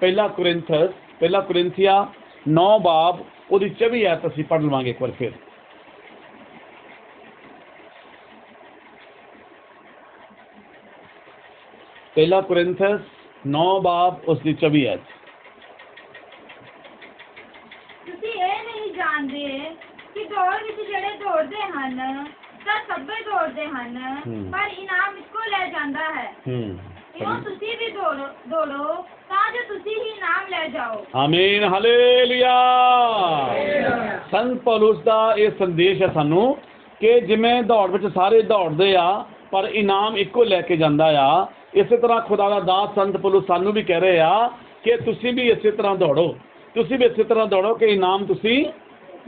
ਪਹਿਲਾ ਕੁਰਿੰਥਸ ਪਹਿਲਾ ਕੁਰਿੰਥੀਆ 9 ਬਾਬ ਉਹਦੀ 24 ਐਤ ਅਸੀਂ ਪੜ੍ਹ ਲਵਾਂਗੇ ਇੱਕ ਵਾਰ ਫਿਰ। ਪਹਿਲਾ ਕੁਰਿੰਥਸ 9 ਬਾਬ ਉਸ ਦੀ 24 ਐਤ ਤੁਸੀਂ ਇਹ ਨਹੀਂ ਜਾਣਦੇ ਕਿ ਦੌੜ ਵਿੱਚ ਜਿਹੜੇ ਦੌੜਦੇ ਹਨ ਤਾਂ ਸਭੇ ਦੌੜਦੇ ਹਨ। ਪਰ ਇਨਾਮ ਇੱਕੋ ਲੈ ਜਾਂਦਾ ਹੈ। ਹੂੰ। ਇਉਂ ਤੁਸੀਂ ਵੀ ਦੌੜੋ ਦੌੜੋ ਤਾਂ ਜੋ ਤੁਸੀਂ ਹੀ ਇਨਾਮ ਲੈ ਜਾਓ। ਆਮੀਨ ਹਾਲੇਲੂਇਆ। ਸੰਤ ਪੌਲੁਸ ਦਾ ਇਹ ਸੰਦੇਸ਼ ਹੈ ਸਾਨੂੰ ਕਿ ਜਿਵੇਂ ਦੌੜ ਵਿੱਚ ਸਾਰੇ ਦੌੜਦੇ ਆ ਪਰ ਇਨਾਮ ਇੱਕੋ ਲੈ ਕੇ ਜਾਂਦਾ ਆ। ਇਸੇ ਤਰ੍ਹਾਂ ਖੁਦਾ ਦਾ ਦਾਸ ਸੰਤ ਪੌਲੁਸ ਸਾਨੂੰ ਵੀ ਕਹਿ ਰਹੇ ਆ ਕਿ ਤੁਸੀਂ ਵੀ ਇਸੇ ਤਰ੍ਹਾਂ ਦੌੜੋ। ਤੁਸੀਂ ਵੀ ਇਸੇ ਤਰ੍ਹਾਂ ਦੌੜੋ ਕਿ ਇਨਾਮ ਤੁਸੀਂ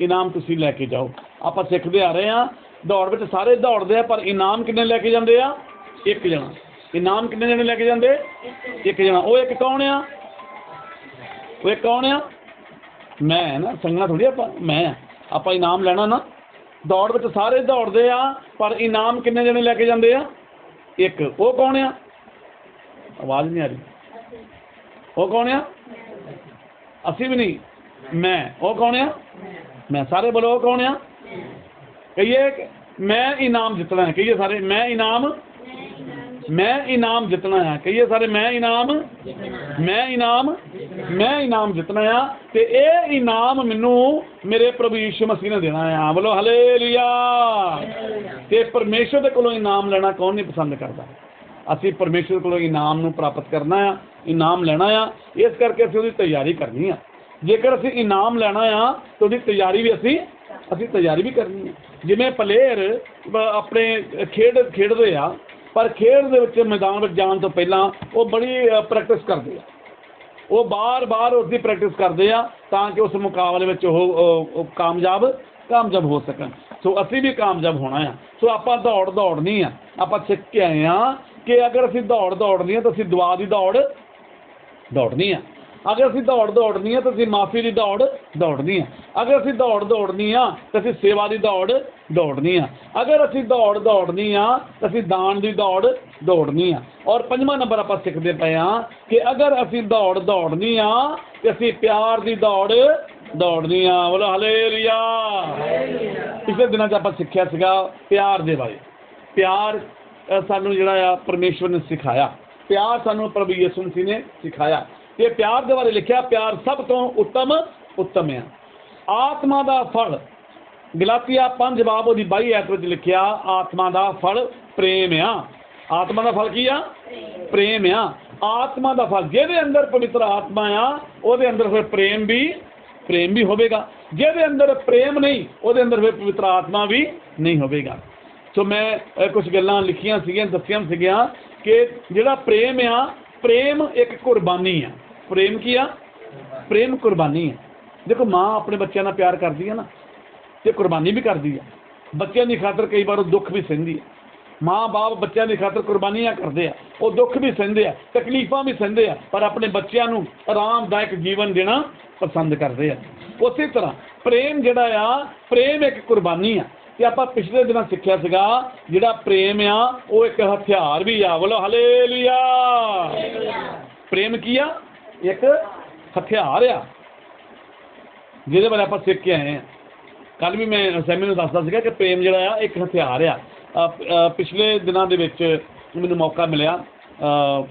ਇਨਾਮ ਤੁਸੀਂ ਲੈ ਕੇ ਜਾਓ। ਆਪਾਂ ਸਿੱਖਦੇ ਆ ਰਹੇ ਆ ਦੌੜ ਵਿੱਚ ਸਾਰੇ ਦੌੜਦੇ ਆ ਪਰ ਇਨਾਮ ਕਿੰਨੇ ਲੈ ਕੇ ਜਾਂਦੇ ਆ? ਇੱਕ ਜਣਾ। ਇਨਾਮ ਕਿੰਨੇ ਜਣੇ ਲੈ ਕੇ ਜਾਂਦੇ? ਇੱਕ ਜਣਾ। ਉਹ ਇੱਕ ਕੌਣ ਆ? ਉਹ ਇੱਕ ਕੌਣ ਆ? ਮੈਂ ਨਾ, ਸੰਗਣਾ ਥੋੜੀ ਆਪਾਂ, ਮੈਂ ਆਪਾਂ ਇਨਾਮ ਲੈਣਾ ਨਾ। ਦੌੜ ਵਿੱਚ ਸਾਰੇ ਦੌੜਦੇ ਆ, ਪਰ ਇਨਾਮ ਕਿੰਨੇ ਜਣੇ ਲੈ ਕੇ ਜਾਂਦੇ ਆ? ਇੱਕ। ਉਹ ਕੌਣ ਆ? ਆਵਾਜ਼ ਨਹੀਂ ਆ ਰਹੀ। ਉਹ ਕੌਣ ਆ? ਅਸੀਂ ਵੀ ਨਹੀਂ। ਮੈਂ। ਉਹ ਕੌਣ ਆ? ਮੈਂ। ਸਾਰੇ ਬੋਲੋ, ਉਹ ਕੌਣ ਆ? ਕਹੀਏ ਮੈਂ ਇਨਾਮ ਜਿੱਤਣਾ ਹੈ। ਕਹੀਏ ਸਾਰੇ, ਮੈਂ ਇਨਾਮ ਮੈਂ ਇਨਾਮ ਜਿੱਤਣਾ ਆ। ਕਹੀਏ ਸਾਰੇ ਮੈਂ ਇਨਾਮ ਮੈਂ ਇਨਾਮ ਮੈਂ ਇਨਾਮ ਜਿੱਤਣਾ ਆ ਤੇ ਇਹ ਇਨਾਮ ਮੈਨੂੰ ਮੇਰੇ ਪ੍ਰਭੂ ਯੀਸ਼ੂ ਮਸੀਹ ਨੇ ਦੇਣਾ ਆ। ਬੋਲੋ ਹਲੇਲੂਇਆ ਤੇ ਪਰਮੇਸ਼ਰ ਦੇ ਕੋਲੋਂ ਇਨਾਮ ਲੈਣਾ ਕੌਣ ਨਹੀਂ ਪਸੰਦ ਕਰਦਾ? ਅਸੀਂ ਪਰਮੇਸ਼ਰ ਕੋਲੋਂ ਇਨਾਮ ਨੂੰ ਪ੍ਰਾਪਤ ਕਰਨਾ ਆ, ਇਨਾਮ ਲੈਣਾ ਆ। ਇਸ ਕਰਕੇ ਅਸੀਂ ਉਹਦੀ ਤਿਆਰੀ ਕਰਨੀ ਆ। ਜੇਕਰ ਅਸੀਂ ਇਨਾਮ ਲੈਣਾ ਆ, ਤਾਂ ਉਹਦੀ ਤਿਆਰੀ ਵੀ ਅਸੀਂ ਅਸੀਂ ਤਿਆਰੀ ਵੀ ਕਰਨੀ ਹੈ ਜਿਵੇਂ ਪਲੇਅਰ ਆਪਣੇ ਖੇਡ ਖੇਡਦੇ ਆ ਪਰ ਖੇਡ ਦੇ ਵਿੱਚ ਮੈਦਾਨ ਵਿੱਚ ਜਾਣ ਤੋਂ ਪਹਿਲਾਂ ਉਹ ਬੜੀ ਪ੍ਰੈਕਟਿਸ ਕਰਦੇ ਆ। ਉਹ ਬਾਰ-ਬਾਰ ਉਸ ਦੀ ਪ੍ਰੈਕਟਿਸ ਕਰਦੇ ਆ ਤਾਂ ਕਿ ਉਸ ਮੁਕਾਬਲੇ ਵਿੱਚ ਉਹ ਕਾਮਯਾਬ ਕਾਮਯਾਬ ਹੋ ਸਕਣ। ਸੋ ਅਸੀਂ ਵੀ ਕਾਮਯਾਬ ਹੋਣਾ ਆ। ਸੋ ਆਪਾਂ ਦੌੜ ਦੌੜਨੀ ਆ। ਆਪਾਂ ਸਿੱਖ ਕੇ ਆਏ ਆ ਕਿ ਅਗਰ ਅਸੀਂ ਦੌੜ ਦੌੜਨੀ ਆ ਤਾਂ ਅਸੀਂ ਦੁਆ ਦੀ ਦੌੜ ਦੌੜਨੀ ਆ। ਅਗਰ ਅਸੀਂ ਦੌੜ ਦੌੜਨੀ ਆ ਤਾਂ ਅਸੀਂ ਮਾਫੀ ਦੀ ਦੌੜ ਦੌੜਨੀ ਆ। ਅਗਰ ਅਸੀਂ ਦੌੜ ਦੌੜਨੀ ਆ ਤਾਂ ਅਸੀਂ ਸੇਵਾ ਦੀ ਦੌੜ ਦੌੜਨੀ ਆ। ਅਗਰ ਅਸੀਂ ਦੌੜ ਦੌੜਨੀ ਆ ਤਾਂ ਅਸੀਂ ਦਾਨ ਦੀ ਦੌੜ ਦੌੜਨੀ ਆ। ਔਰ ਪੰਜਵਾਂ ਨੰਬਰ ਆਪਾਂ ਸਿੱਖਦੇ ਪਏ ਆ ਕਿ ਅਗਰ ਅਸੀਂ ਦੌੜ ਦੌੜਨੀ ਆ ਤੇ ਅਸੀਂ ਪਿਆਰ ਦੀ ਦੌੜ ਦੌੜਨੀ ਆ। ਬੋਲੋ ਹਲੇਲੂਇਆ। ਪਿਛਲੇ ਦਿਨਾਂ 'ਚ ਆਪਾਂ ਸਿੱਖਿਆ ਸੀਗਾ ਪਿਆਰ ਦੇ ਬਾਰੇ। ਪਿਆਰ ਸਾਨੂੰ ਜਿਹੜਾ ਆ, ਪਰਮੇਸ਼ਵਰ ਨੇ ਸਿਖਾਇਆ। ਪਿਆਰ ਸਾਨੂੰ ਪ੍ਰਭੂ ਯਿਸੂ ਮਸੀਹ ਨੇ ਸਿਖਾਇਆ। ਤੇ ਪਿਆਰ ਦੇ ਬਾਰੇ ਲਿਖਿਆ, ਪਿਆਰ ਸਭ ਤੋਂ ਉੱਤਮ ਉੱਤਮ ਆ। ਆਤਮਾ ਦਾ ਫਲ, ਗਲਾਤੀਆ 5 ਬਾਬ ਉਹਦੀ 22 ਐਤ ਵਿੱਚ ਲਿਖਿਆ, ਆਤਮਾ ਦਾ ਫਲ ਪ੍ਰੇਮ ਆ। ਆਤਮਾ ਦਾ ਫਲ ਕੀ ਆ? ਪ੍ਰੇਮ ਆ। ਆਤਮਾ ਦਾ ਫਲ ਜਿਹਦੇ ਅੰਦਰ ਪਵਿੱਤਰ ਆਤਮਾ ਆ, ਉਹਦੇ ਅੰਦਰ ਫਿਰ ਪ੍ਰੇਮ ਵੀ ਪ੍ਰੇਮ ਵੀ ਹੋਵੇਗਾ। ਜਿਹਦੇ ਅੰਦਰ ਪ੍ਰੇਮ ਨਹੀਂ, ਉਹਦੇ ਅੰਦਰ ਫਿਰ ਪਵਿੱਤਰ ਆਤਮਾ ਵੀ ਨਹੀਂ ਹੋਵੇਗਾ। ਸੋ ਮੈਂ ਕੁਝ ਗੱਲਾਂ ਲਿਖੀਆਂ ਸੀਗੀਆਂ, ਦੱਸੀਆਂ ਸੀਗੀਆਂ ਕਿ ਜਿਹੜਾ ਪ੍ਰੇਮ ਆ, ਪ੍ਰੇਮ ਇੱਕ ਕੁਰਬਾਨੀ ਆ। ਪ੍ਰੇਮ ਕੀ ਆ? ਪ੍ਰੇਮ ਕੁਰਬਾਨੀ ਆ। ਦੇਖੋ ਮਾਂ ਆਪਣੇ ਬੱਚਿਆਂ ਨਾਲ ਪਿਆਰ ਕਰਦੀ ਆ ਨਾ ਤੇ ਕੁਰਬਾਨੀ ਵੀ ਕਰਦੀ ਆ। ਬੱਚਿਆਂ ਦੀ ਖਾਤਰ ਕਈ ਵਾਰ ਉਹ ਦੁੱਖ ਵੀ ਸਹਿੰਦੀ ਆ। ਮਾਂ ਬਾਪ ਬੱਚਿਆਂ ਦੀ ਖਾਤਰ ਕੁਰਬਾਨੀਆਂ ਕਰਦੇ ਆ। ਉਹ ਦੁੱਖ ਵੀ ਸਹਿੰਦੇ ਆ ਤਕਲੀਫਾਂ ਵੀ ਸਹਿੰਦੇ ਆ ਪਰ ਆਪਣੇ ਬੱਚਿਆਂ ਨੂੰ ਆਰਾਮਦਾਇਕ ਜੀਵਨ ਦੇਣਾ ਪਸੰਦ ਕਰਦੇ ਆ। ਉਸੇ ਤਰ੍ਹਾਂ ਪ੍ਰੇਮ ਜਿਹੜਾ ਆ ਪ੍ਰੇਮ ਇੱਕ ਕੁਰਬਾਨੀ ਆ। ਤੇ ਆਪਾਂ ਪਿਛਲੇ ਦਿਨਾਂ ਸਿੱਖਿਆ ਸੀਗਾ ਜਿਹੜਾ ਪ੍ਰੇਮ ਆ ਉਹ ਇੱਕ ਹਥਿਆਰ ਵੀ ਆ। ਬੋਲੋ ਹਲੇਲੂਇਆ ਪ੍ਰੇਮ ਕੀ ਆ? ਇੱਕ ਹਥਿਆਰ ਆ ਜਿਹਦੇ ਬਾਰੇ ਆਪਾਂ ਸਿੱਖ ਕੇ ਆਏ ਆ। ਕੱਲ ਵੀ ਮੈਂ ਸੈਮੀ ਨੂੰ ਦੱਸਦਾ ਸੀਗਾ ਕਿ ਪ੍ਰੇਮ ਜਿਹੜਾ ਆ ਇੱਕ ਹਥਿਆਰ ਆ। ਪਿਛਲੇ ਦਿਨਾਂ ਦੇ ਵਿੱਚ ਮੈਨੂੰ ਮੌਕਾ ਮਿਲਿਆ ਅ,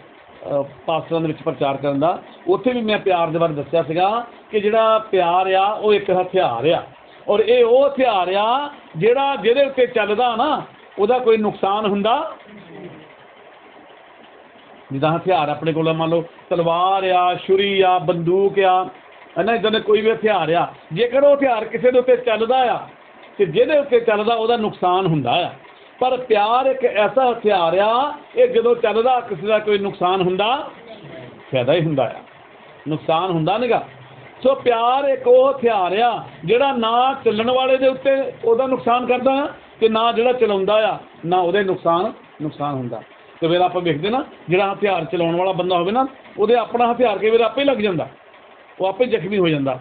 ਦੇ ਵਿੱਚ ਪ੍ਰਚਾਰ ਕਰਨ ਦਾ। ਉੱਥੇ ਵੀ ਮੈਂ ਪਿਆਰ ਦੇ ਬਾਰੇ ਦੱਸਿਆ ਸੀਗਾ ਕਿ ਜਿਹੜਾ ਪਿਆਰ ਆ ਉਹ ਇੱਕ ਹਥਿਆਰ ਆ। ਔਰ ਇਹ ਉਹ ਹਥਿਆਰ ਆ ਜਿਹੜਾ ਜਿਹਦੇ ਉੱਤੇ ਚੱਲਦਾ ਨਾ ਉਹਦਾ ਕੋਈ ਨੁਕਸਾਨ ਹੁੰਦਾ ਜਿੱਦਾਂ ਹਥਿਆਰ ਆਪਣੇ ਕੋਲ ਮੰਨ ਲਓ, ਤਲਵਾਰ ਆ, ਛੁਰੀ ਆ, ਬੰਦੂਕ ਆ ਹਨਾ ਇਦਾਂ ਦੇ ਕੋਈ ਵੀ ਹਥਿਆਰ ਆ, ਜੇਕਰ ਉਹ ਹਥਿਆਰ ਕਿਸੇ ਦੇ ਉੱਤੇ ਚੱਲਦਾ ਆ, ਤੇ ਜਿਹਦੇ ਉੱਤੇ ਚੱਲਦਾ, ਉਹਦਾ ਨੁਕਸਾਨ ਹੁੰਦਾ ਆ। ਪਰ ਪਿਆਰ ਇੱਕ ਐਸਾ ਹਥਿਆਰ ਆ, ਇਹ ਜਦੋਂ ਚੱਲਦਾ, ਕਿਸੇ ਦਾ ਕੋਈ ਨੁਕਸਾਨ ਹੁੰਦਾ, ਫਾਇਦਾ ਹੀ ਹੁੰਦਾ ਆ। ਨੁਕਸਾਨ ਹੁੰਦਾ ਨਹੀਂਗਾ ਸੋ ਪਿਆਰ ਇੱਕ ਉਹ ਹਥਿਆਰ ਆ, ਜਿਹੜਾ ਨਾ ਚੱਲਣ ਵਾਲੇ ਦੇ ਉੱਤੇ ਉਹਦਾ ਨੁਕਸਾਨ ਕਰਦਾ, ਤੇ ਨਾ ਜਿਹੜਾ ਚਲਾਉਂਦਾ ਆ, ਨਾ ਉਹਦੇ ਨੁਕਸਾਨ ਨੁਕਸਾਨ ਹੁੰਦਾ। ਤੇ ਫਿਰ ਆਪਾਂ ਵੇਖਦੇ ਨਾ, ਜਿਹੜਾ ਹਥਿਆਰ ਚਲਾਉਣ ਵਾਲਾ ਬੰਦਾ ਹੋਵੇ ਨਾ, ਉਹਦੇ ਆਪਣਾ ਹਥਿਆਰ ਕਈ ਵਾਰ ਆਪੇ ਲੱਗ ਜਾਂਦਾ। ਉਹ ਆਪੇ ਜ਼ਖਮੀ ਹੋ ਜਾਂਦਾ।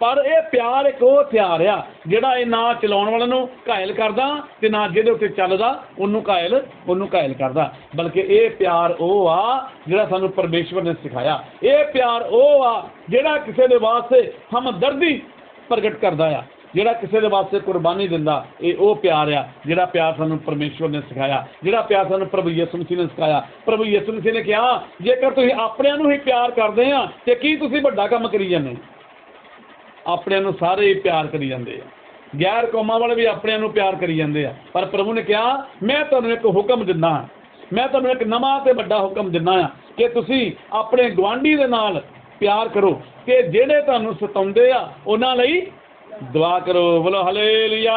ਪਰ ਇਹ ਪਿਆਰ ਇੱਕ ਉਹ ਹਥਿਆਰ ਆ, ਜਿਹੜਾ ਇਹ ਨਾ ਚਲਾਉਣ ਵਾਲੇ ਨੂੰ ਘਾਇਲ ਕਰਦਾ ਤੇ ਨਾ ਜਿਹਦੇ ਉੱਤੇ ਚੱਲਦਾ, ਉਹਨੂੰ ਘਾਇਲ ਉਹਨੂੰ ਘਾਇਲ ਕਰਦਾ। ਬਲਕਿ ਇਹ ਪਿਆਰ ਉਹ ਆ, ਜਿਹੜਾ ਸਾਨੂੰ ਪਰਮੇਸ਼ਵਰ ਨੇ ਸਿਖਾਇਆ। ਇਹ ਪਿਆਰ ਉਹ ਆ, ਜਿਹੜਾ ਕਿਸੇ ਦੇ ਵਾਸਤੇ ਹਮਦਰਦੀ ਪ੍ਰਗਟ ਕਰਦਾ ਆ। ਜਿਹੜਾ ਕਿਸੇ ਦੇ ਵਾਸਤੇ ਕੁਰਬਾਨੀ ਦਿੰਦਾ, ਇਹ ਉਹ ਪਿਆਰ ਆ, ਜਿਹੜਾ ਪਿਆਰ ਸਾਨੂੰ ਪਰਮੇਸ਼ਵਰ ਨੇ ਸਿਖਾਇਆ, ਜਿਹੜਾ ਪਿਆਰ ਸਾਨੂੰ ਪ੍ਰਭੂ ਯਿਸੂ ਮਸੀਹ ਨੇ ਸਿਖਾਇਆ। ਪ੍ਰਭੂ ਯਿਸੂ ਮਸੀਹ ਨੇ ਕਿਹਾ, ਜੇਕਰ ਤੁਸੀਂ ਆਪਣਿਆਂ ਨੂੰ ਹੀ ਪਿਆਰ ਕਰਦੇ ਆ, ਤੇ ਕੀ ਤੁਸੀਂ ਵੱਡਾ ਕੰਮ ਕਰੀ ਜਾਂਦੇ ਆਪਣਿਆਂ ਨੂੰ ਸਾਰੇ ਹੀ ਪਿਆਰ ਕਰੀ ਜਾਂਦੇ ਆ। ਗੈਰ ਕੌਮਾਂ ਵਾਲੇ ਵੀ ਆਪਣਿਆਂ ਨੂੰ ਪਿਆਰ ਕਰੀ ਜਾਂਦੇ ਆ। ਪਰ ਪ੍ਰਭੂ ਨੇ ਕਿਹਾ, ਮੈਂ ਤੁਹਾਨੂੰ ਇੱਕ ਹੁਕਮ ਦਿੰਦਾ ਹਾਂ। ਮੈਂ ਤੁਹਾਨੂੰ ਇੱਕ ਨਵਾਂ ਤੇ ਵੱਡਾ ਹੁਕਮ ਦਿੰਦਾ ਆ ਕਿ ਤੁਸੀਂ ਆਪਣੇ ਗਵਾਂਢੀ ਦੇ ਨਾਲ ਪਿਆਰ ਕਰੋ, ਕਿ ਜਿਹੜੇ ਤੁਹਾਨੂੰ ਸਤਾਉਂਦੇ ਆ, ਉਹਨਾਂ ਲਈ ਦੁਆ ਕਰੋ ਬੋਲੋ ਹਲੇਲੂਇਆ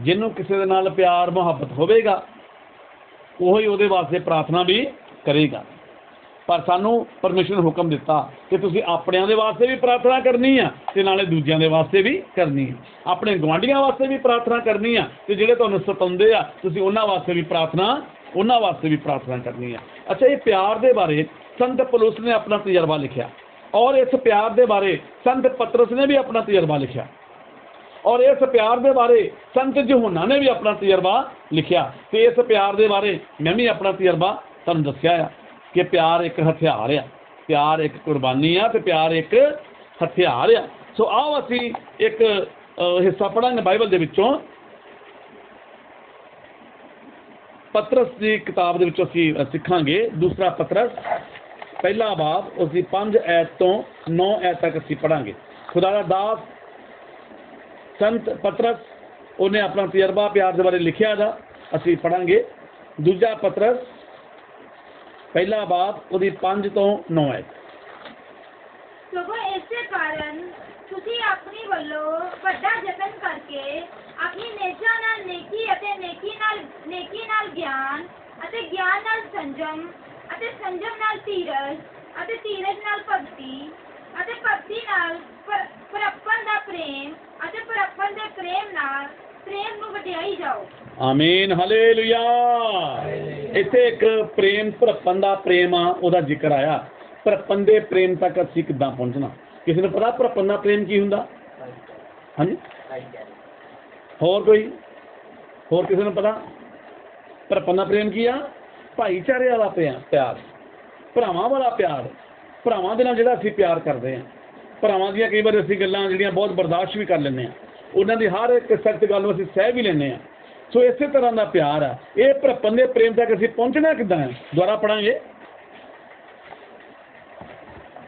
ਜਿਹਨੂੰ ਕਿਸੇ ਦੇ ਨਾਲ ਪਿਆਰ ਮੁਹੱਬਤ ਹੋਵੇਗਾ ਉਹੀ ਉਹਦੇ ਵਾਸਤੇ ਪ੍ਰਾਰਥਨਾ ਵੀ ਕਰੇਗਾ। ਪਰ ਸਾਨੂੰ ਪਰਮੇਸ਼ਰ ਨੇ ਹੁਕਮ ਦਿੱਤਾ ਕਿ ਤੁਸੀਂ ਆਪਣਿਆਂ ਦੇ ਵਾਸਤੇ ਵੀ ਪ੍ਰਾਰਥਨਾ ਕਰਨੀ ਆ ਤੇ ਨਾਲੇ ਦੂਜਿਆਂ ਦੇ ਵਾਸਤੇ ਵੀ ਕਰਨੀ ਆ। ਆਪਣੇ ਗਵਾਂਢੀਆਂ ਵਾਸਤੇ ਵੀ ਪ੍ਰਾਰਥਨਾ ਕਰਨੀ ਆ ਤੇ ਜਿਹੜੇ ਤੁਹਾਨੂੰ ਸਤਾਉਂਦੇ ਆ ਤੁਸੀਂ ਉਹਨਾਂ ਵਾਸਤੇ ਵੀ ਪ੍ਰਾਰਥਨਾ ਉਹਨਾਂ ਵਾਸਤੇ ਵੀ ਪ੍ਰਾਰਥਨਾ ਕਰਨੀ ਆ। ਅੱਛਾ ਇਹ ਪਿਆਰ ਦੇ ਬਾਰੇ ਸੰਤ ਪਲੂਸ ਨੇ ਆਪਣਾ ਤਜਰਬਾ ਲਿਖਿਆ। ਔਰ ਇਸ ਪਿਆਰ ਦੇ ਬਾਰੇ ਸੰਤ ਪਤਰਸ ਨੇ ਵੀ ਆਪਣਾ ਤਜਰਬਾ ਲਿਖਿਆ। ਔਰ ਇਸ ਪਿਆਰ ਦੇ ਬਾਰੇ ਸੰਤ ਯਹੋਨਾ ਨੇ ਵੀ ਆਪਣਾ ਤਜਰਬਾ ਲਿਖਿਆ। ਤੇ ਇਸ ਪਿਆਰ ਦੇ ਬਾਰੇ ਮੈਂ ਵੀ ਆਪਣਾ ਤਜਰਬਾ ਤੁਹਾਨੂੰ ਦੱਸਿਆ ਆ ਕਿ ਪਿਆਰ ਇੱਕ ਹਥਿਆਰ ਆ। ਪਿਆਰ ਇੱਕ ਕੁਰਬਾਨੀ ਆ ਤੇ ਪਿਆਰ ਇੱਕ ਹਥਿਆਰ ਆ। ਸੋ ਆਓ ਅਸੀਂ ਇੱਕ ਹਿੱਸਾ ਪੜਾਂਗੇ ਬਾਈਬਲ ਦੇ ਵਿੱਚੋਂ। ਪਤਰਸ ਦੀ ਕਿਤਾਬ ਦੇ ਵਿੱਚੋਂ ਅਸੀਂ ਸਿੱਖਾਂਗੇ ਦੂਸਰਾ ਪਤਰਸ। ਪਹਿਲਾ ਬਾਬ ਉਸ ਦੀ 5 ਐਤ ਤੋਂ 9 ਐਤ ਤੱਕ ਅਸੀਂ ਪੜਾਂਗੇ ਖੁਦਾ ਦਾ ਦਾਸ, ਸੰਤ ਪਤਰਸ, ਉਹਨੇ ਆਪਣਾ ਤਜਰਬਾ ਪਿਆਰ ਦੇ ਬਾਰੇ ਲਿਖਿਆ ਦਾ, ਅਸੀਂ ਪੜਾਂਗੇ ਦੂਜਾ ਪਤਰਸ, ਪਹਿਲਾ ਬਾਬ ਉਹਦੀ 5 ਤੋਂ 9 ਹੈ ਸਗੋਂ ਇਸੇ ਕਾਰਨ ਤੁਸੀਂ ਆਪਣੀ ਵੱਲੋਂ ਵੱਡਾ ਯਤਨ ਕਰਕੇ ਆਪਣੀ ਨੇਚਾ ਨਾਲ ਨੇਕੀ ਅਤੇ ਨੇਕੀ ਨਾਲ ਨੇਕੀ ਨਾਲ ਗਿਆਨ ਅਤੇ ਗਿਆਨ ਨਾਲ ਸੰਜਮ ਅਤੇ ਸੰਜਮ ਨਾਲ ਧੀਰਜ ਅਤੇ ਧੀਰਜ ਨਾਲ ਭਗਤੀ ਅਤੇ ਭਗਤੀ ਨਾਲ ਪਰ- ਪਰਪਨ ਦਾ ਪ੍ਰੇਮ ਅਤੇ ਪਰਪਨ ਦੇ ਪ੍ਰੇਮ ਨਾਲ ਪ੍ਰੇਮ ਨੂੰ ਵਡਿਆਈ ਜਾਓ। ਆਮੀਨ ਹਲੇਲੂਇਆ ਇੱਥੇ ਇੱਕ ਪ੍ਰੇਮ ਭਰਪਨ ਦਾ ਪ੍ਰੇਮ ਆ, ਉਹਦਾ ਜ਼ਿਕਰ ਆਇਆ। ਭਰਪਨ ਦੇ ਪ੍ਰੇਮ ਤੱਕ ਅਸੀਂ ਕਿੱਦਾਂ ਪਹੁੰਚਣਾ? ਕਿਸੇ ਨੂੰ ਪਤਾ ਭਰਪਨ ਦਾ ਪ੍ਰੇਮ ਕੀ ਹੁੰਦਾ? ਹਾਂਜੀ? ਹੋਰ ਕੋਈ? ਹੋਰ ਕਿਸੇ ਨੂੰ ਪਤਾ? ਭਰਪਨ ਦਾ ਪ੍ਰੇਮ ਕੀ ਆ? ਭਾਈਚਾਰੇ ਵਾਲਾ ਪਿਆ- ਪਿਆਰ। ਭਰਾਵਾਂ ਵਾਲਾ ਪਿਆਰ। ਭਰਾਵਾਂ ਦੇ ਨਾਲ ਜਿਹੜਾ ਅਸੀਂ ਪਿਆਰ ਕਰਦੇ ਆ ਭਰਾਵਾਂ ਦੀਆਂ ਕਈ ਵਾਰ ਅਸੀਂ ਗੱਲਾਂ ਜਿਹੜੀਆਂ ਬਹੁਤ ਬਰਦਾਸ਼ਤ ਵੀ ਕਰ ਲੈਂਦੇ ਆ ਉਹਨਾਂ ਦੀ ਹਰ ਇੱਕ ਸਖਤ ਗੱਲ ਨੂੰ ਅਸੀਂ ਸਹਿ ਵੀ ਲੈਂਦੇ ਆ ਸੋ ਇਸੇ ਤਰ੍ਹਾਂ ਦਾ ਪਿਆਰ ਆ। ਇਹ ਭਰਪਨ ਦੇ ਪ੍ਰੇਮ ਤੱਕ ਅਸੀਂ ਪਹੁੰਚਣਾ ਕਿੱਦਾਂ ਹੈ? ਦੁਆਰਾ ਪੜਾਂਗੇ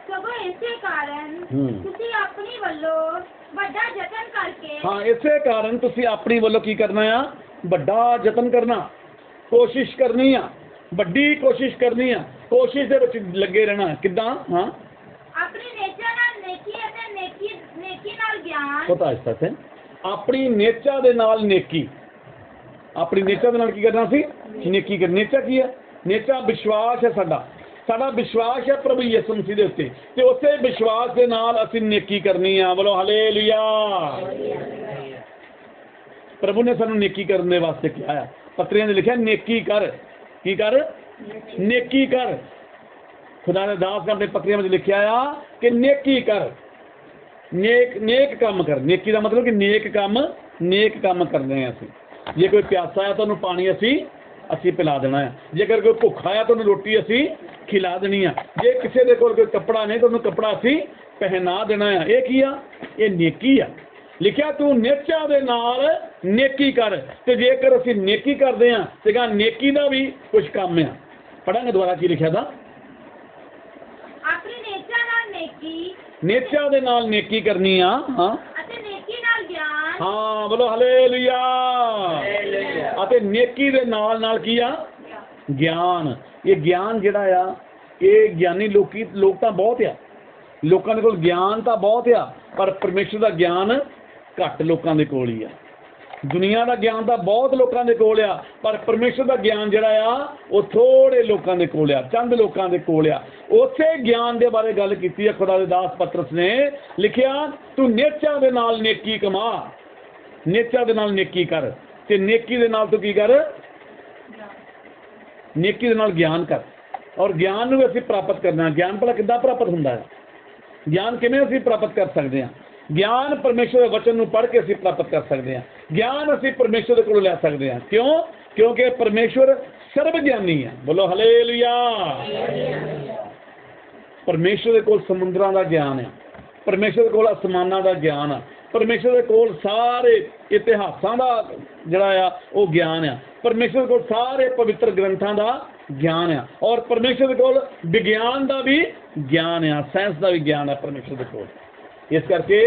ਸਗੋਂ ਇਸੇ ਕਾਰਨ ਹੂੰ। ਤੁਸੀਂ ਆਪਣੀ ਵੱਲੋਂ ਵੱਡਾ ਯਤਨ ਕਰਕੇ ਹਾਂ ਇਸੇ ਕਾਰਨ ਤੁਸੀਂ ਆਪਣੀ ਵੱਲੋਂ ਕੀ ਕਰਨਾ ਆ? ਵੱਡਾ ਯਤਨ ਕਰਨਾ। ਕੋਸ਼ਿਸ਼ ਕਰਨੀ ਆ। ਵੱਡੀ ਕੋਸ਼ਿਸ਼ ਕਰਨੀ ਆ ਕੋਸ਼ਿਸ਼ ਦੇ ਵਿੱਚ ਲੱਗੇ ਰਹਿਣਾ ਕਿੱਦਾਂ? ਹਾਂ। ਆਪਣੀ ਨੇਚਾ ਨਾਲ ਨੇਕੀ ਅਤੇ ਨੇਕੀ ਨੇਕੀ ਨਾਲ ਗਿਆਨ। ਪਤਾ ਇਸ ਤੱਕ ਹੈ ਆਪਣੀ ਨੇਚਾ ਦੇ ਨਾਲ ਨੇਕੀ। ਆਪਣੀ ਨੇਚਾ ਦੇ ਨਾਲ ਕੀ ਕਰਨਾ ਸੀ? ਨੇਕੀ ਕਰ ਨੇਚਾ ਕੀ ਹੈ ਨੇਚਾ ਵਿਸ਼ਵਾਸ ਹੈ ਸਾਡਾ। ਸਾਡਾ ਵਿਸ਼ਵਾਸ ਹੈ ਪ੍ਰਭੂ ਯਿਸੂ ਮਸੀਹ ਦੇ ਉੱਤੇ। ਤੇ ਉਸੇ ਵਿਸ਼ਵਾਸ ਦੇ ਨਾਲ ਅਸੀਂ ਨੇਕੀ ਕਰਨੀ ਆ। ਬੋਲੋ ਹਲੇਲੂਇਆ। ਪ੍ਰਭੂ ਨੇ ਸਾਨੂੰ ਨੇਕੀ ਕਰਨ ਦੇ ਵਾਸਤੇ ਕਿਹਾ ਹੈ ਪੱਤਰੀਆਂ ਨੇ ਲਿਖਿਆ ਨੇਕੀ ਕਰ। ਕੀ ਕਰ? ਨੇਕੀ ਕਰ। ਖੁਦਾ ਨੇ ਦਾਸ ਨੇ ਆਪਣੇ ਪੱਤਰੀਆਂ ਵਿੱਚ ਲਿਖਿਆ ਆ ਕਿ ਨੇਕੀ ਕਰ। ਨੇਕ ਨੇਕ ਕੰਮ ਕਰ। ਨੇਕੀ ਦਾ ਮਤਲਬ ਕਿ ਨੇਕ ਕੰਮ ਨੇਕ ਕੰਮ ਕਰਨੇ ਆ ਅਸੀਂ। ਜੇ ਕੋਈ ਪਿਆਸਾ ਆ ਤਾਂ ਉਹਨੂੰ ਪਾਣੀ ਅਸੀਂ ਅਸੀਂ ਪਿਲਾ ਦੇਣਾ ਆ। ਜੇਕਰ ਕੋਈ ਭੁੱਖਾ ਆ ਤਾਂ ਉਹਨੂੰ ਰੋਟੀ ਅਸੀਂ ਖਿਲਾ ਦੇਣੀ ਆ। ਜੇ ਕਿਸੇ ਦੇ ਕੋਲ ਕੋਈ ਕੱਪੜਾ ਨਹੀਂ ਤਾਂ ਉਹਨੂੰ ਕੱਪੜਾ ਅਸੀਂ ਪਹਿਨਾ ਦੇਣਾ ਆ। ਇਹ ਕੀ ਆ? ਇਹ ਨੇਕੀ ਆ। ਲਿਖਿਆ ਤੂੰ ਨੇਚਾ ਦੇ ਨਾਲ ਨੇਕੀ ਕਰ। ਤੇ ਜੇਕਰ ਅਸੀਂ ਨੇਕੀ ਕਰਦੇ ਆ ਤੇ ਗਾ ਨੇਕੀ ਦਾ ਵੀ ਕੁਝ ਕੰਮ ਆ। ਪੜਾਂਗੇ ਦੁਬਾਰਾ ਕੀ ਲਿਖਿਆ ਦਾ ਆਪਣੀ ਨੇਚਾ ਨਾਲ ਨੇਕੀ। ਨੇਚਾ ਦੇ ਨਾਲ ਨੇਕੀ ਕਰਨੀ ਆ ਹਾਂ। ਅਤੇ ਨੇਕੀ ਨਾਲ ਗਿਆਨ। ਹਾਂ ਬੋਲੋ ਹਲੇਲੂਇਆ। ਅਤੇ ਨੇਕੀ ਦੇ ਨਾਲ ਨਾਲ ਕੀ ਆ? ਗਿਆਨ। ਇਹ ਗਿਆਨ ਜਿਹੜਾ ਆ ਇਹ ਗਿਆਨੀ ਲੋਕੀ ਲੋਕ ਤਾਂ ਬਹੁਤ ਆ। ਲੋਕਾਂ ਦੇ ਕੋਲ ਗਿਆਨ ਤਾਂ ਬਹੁਤ ਆ ਪਰ ਪਰਮੇਸ਼ਰ ਦਾ ਗਿਆਨ ਘੱਟ ਲੋਕਾਂ ਦੇ ਕੋਲ ਹੀ ਆ। ਦੁਨੀਆ ਦਾ ਗਿਆਨ ਤਾਂ ਬਹੁਤ ਲੋਕਾਂ ਦੇ ਕੋਲ ਆ, ਪਰ ਪਰਮੇਸ਼ਰ ਦਾ ਗਿਆਨ ਜਿਹੜਾ ਆ, ਉਹ ਥੋੜੇ ਲੋਕਾਂ ਦੇ ਕੋਲ ਆ, ਚੰਦ ਲੋਕਾਂ ਦੇ ਕੋਲ ਆ। ਉਸੇ ਗਿਆਨ ਦੇ ਬਾਰੇ ਗੱਲ ਕੀਤੀ ਹੈ ਖੁਦਾ ਦੇ ਦਾਸ ਪਤਰਸ ਨੇ। ਲਿਖਿਆ, ਤੂੰ ਨੇਚਾ ਦੇ ਨਾਲ ਨੇਕੀ ਕਮਾ। ਨੇਚਾ ਦੇ ਨਾਲ ਨੇਕੀ ਕਰ। ਤੇ ਨੇਕੀ ਦੇ ਨਾਲ ਤੂੰ ਕੀ ਕਰ? ਨੇਕੀ ਦੇ ਨਾਲ ਗਿਆਨ ਕਰ। ਔਰ ਗਿਆਨ ਨੂੰ ਵੀ ਅਸੀਂ ਪ੍ਰਾਪਤ ਕਰਨਾ। ਗਿਆਨ ਭਲਾ ਕਿੱਦਾਂ ਪ੍ਰਾਪਤ ਹੁੰਦਾ ਹੈ? ਗਿਆਨ ਕਿਵੇਂ ਅਸੀਂ ਪ੍ਰਾਪਤ ਕਰ ਸਕਦੇ ਹਾਂ? ਗਿਆਨ ਪਰਮੇਸ਼ਰ ਦੇ ਵਚਨ ਨੂੰ ਪੜ੍ਹ ਕੇ ਅਸੀਂ ਪ੍ਰਾਪਤ ਕਰ ਸਕਦੇ ਹਾਂ। ਗਿਆਨ ਅਸੀਂ ਪਰਮੇਸ਼ਰ ਦੇ ਕੋਲੋਂ ਲੈ ਸਕਦੇ ਹਾਂ। ਕਿਉਂ? ਕਿਉਂਕਿ ਪਰਮੇਸ਼ਰ ਸਰਬ ਗਿਆਨੀ ਹੈ। ਬੋਲੋ ਹਲੇਲੂਇਆ ਪਰਮੇਸ਼ਰ ਦੇ ਕੋਲ ਸਮੁੰਦਰਾਂ ਦਾ ਗਿਆਨ ਹੈ। ਪਰਮੇਸ਼ਰ ਦੇ ਕੋਲ ਅਸਮਾਨਾਂ ਦਾ ਗਿਆਨ ਆ ਪਰਮੇਸ਼ਰ ਦੇ ਕੋਲ ਸਾਰੇ ਇਤਿਹਾਸਾਂ ਦਾ ਜਿਹੜਾ ਆ, ਉਹ ਗਿਆਨ ਆ। ਪਰਮੇਸ਼ਰ ਕੋਲ ਸਾਰੇ ਪਵਿੱਤਰ ਗ੍ਰੰਥਾਂ ਦਾ ਗਿਆਨ ਆ। ਔਰ ਪਰਮੇਸ਼ਰ ਦੇ ਕੋਲ ਵਿਗਿਆਨ ਦਾ ਵੀ ਗਿਆਨ ਆ। ਸਾਇੰਸ ਦਾ ਵੀ ਗਿਆਨ ਆ ਪਰਮੇਸ਼ਰ ਦੇ ਕੋਲ। ਇਸ ਕਰਕੇ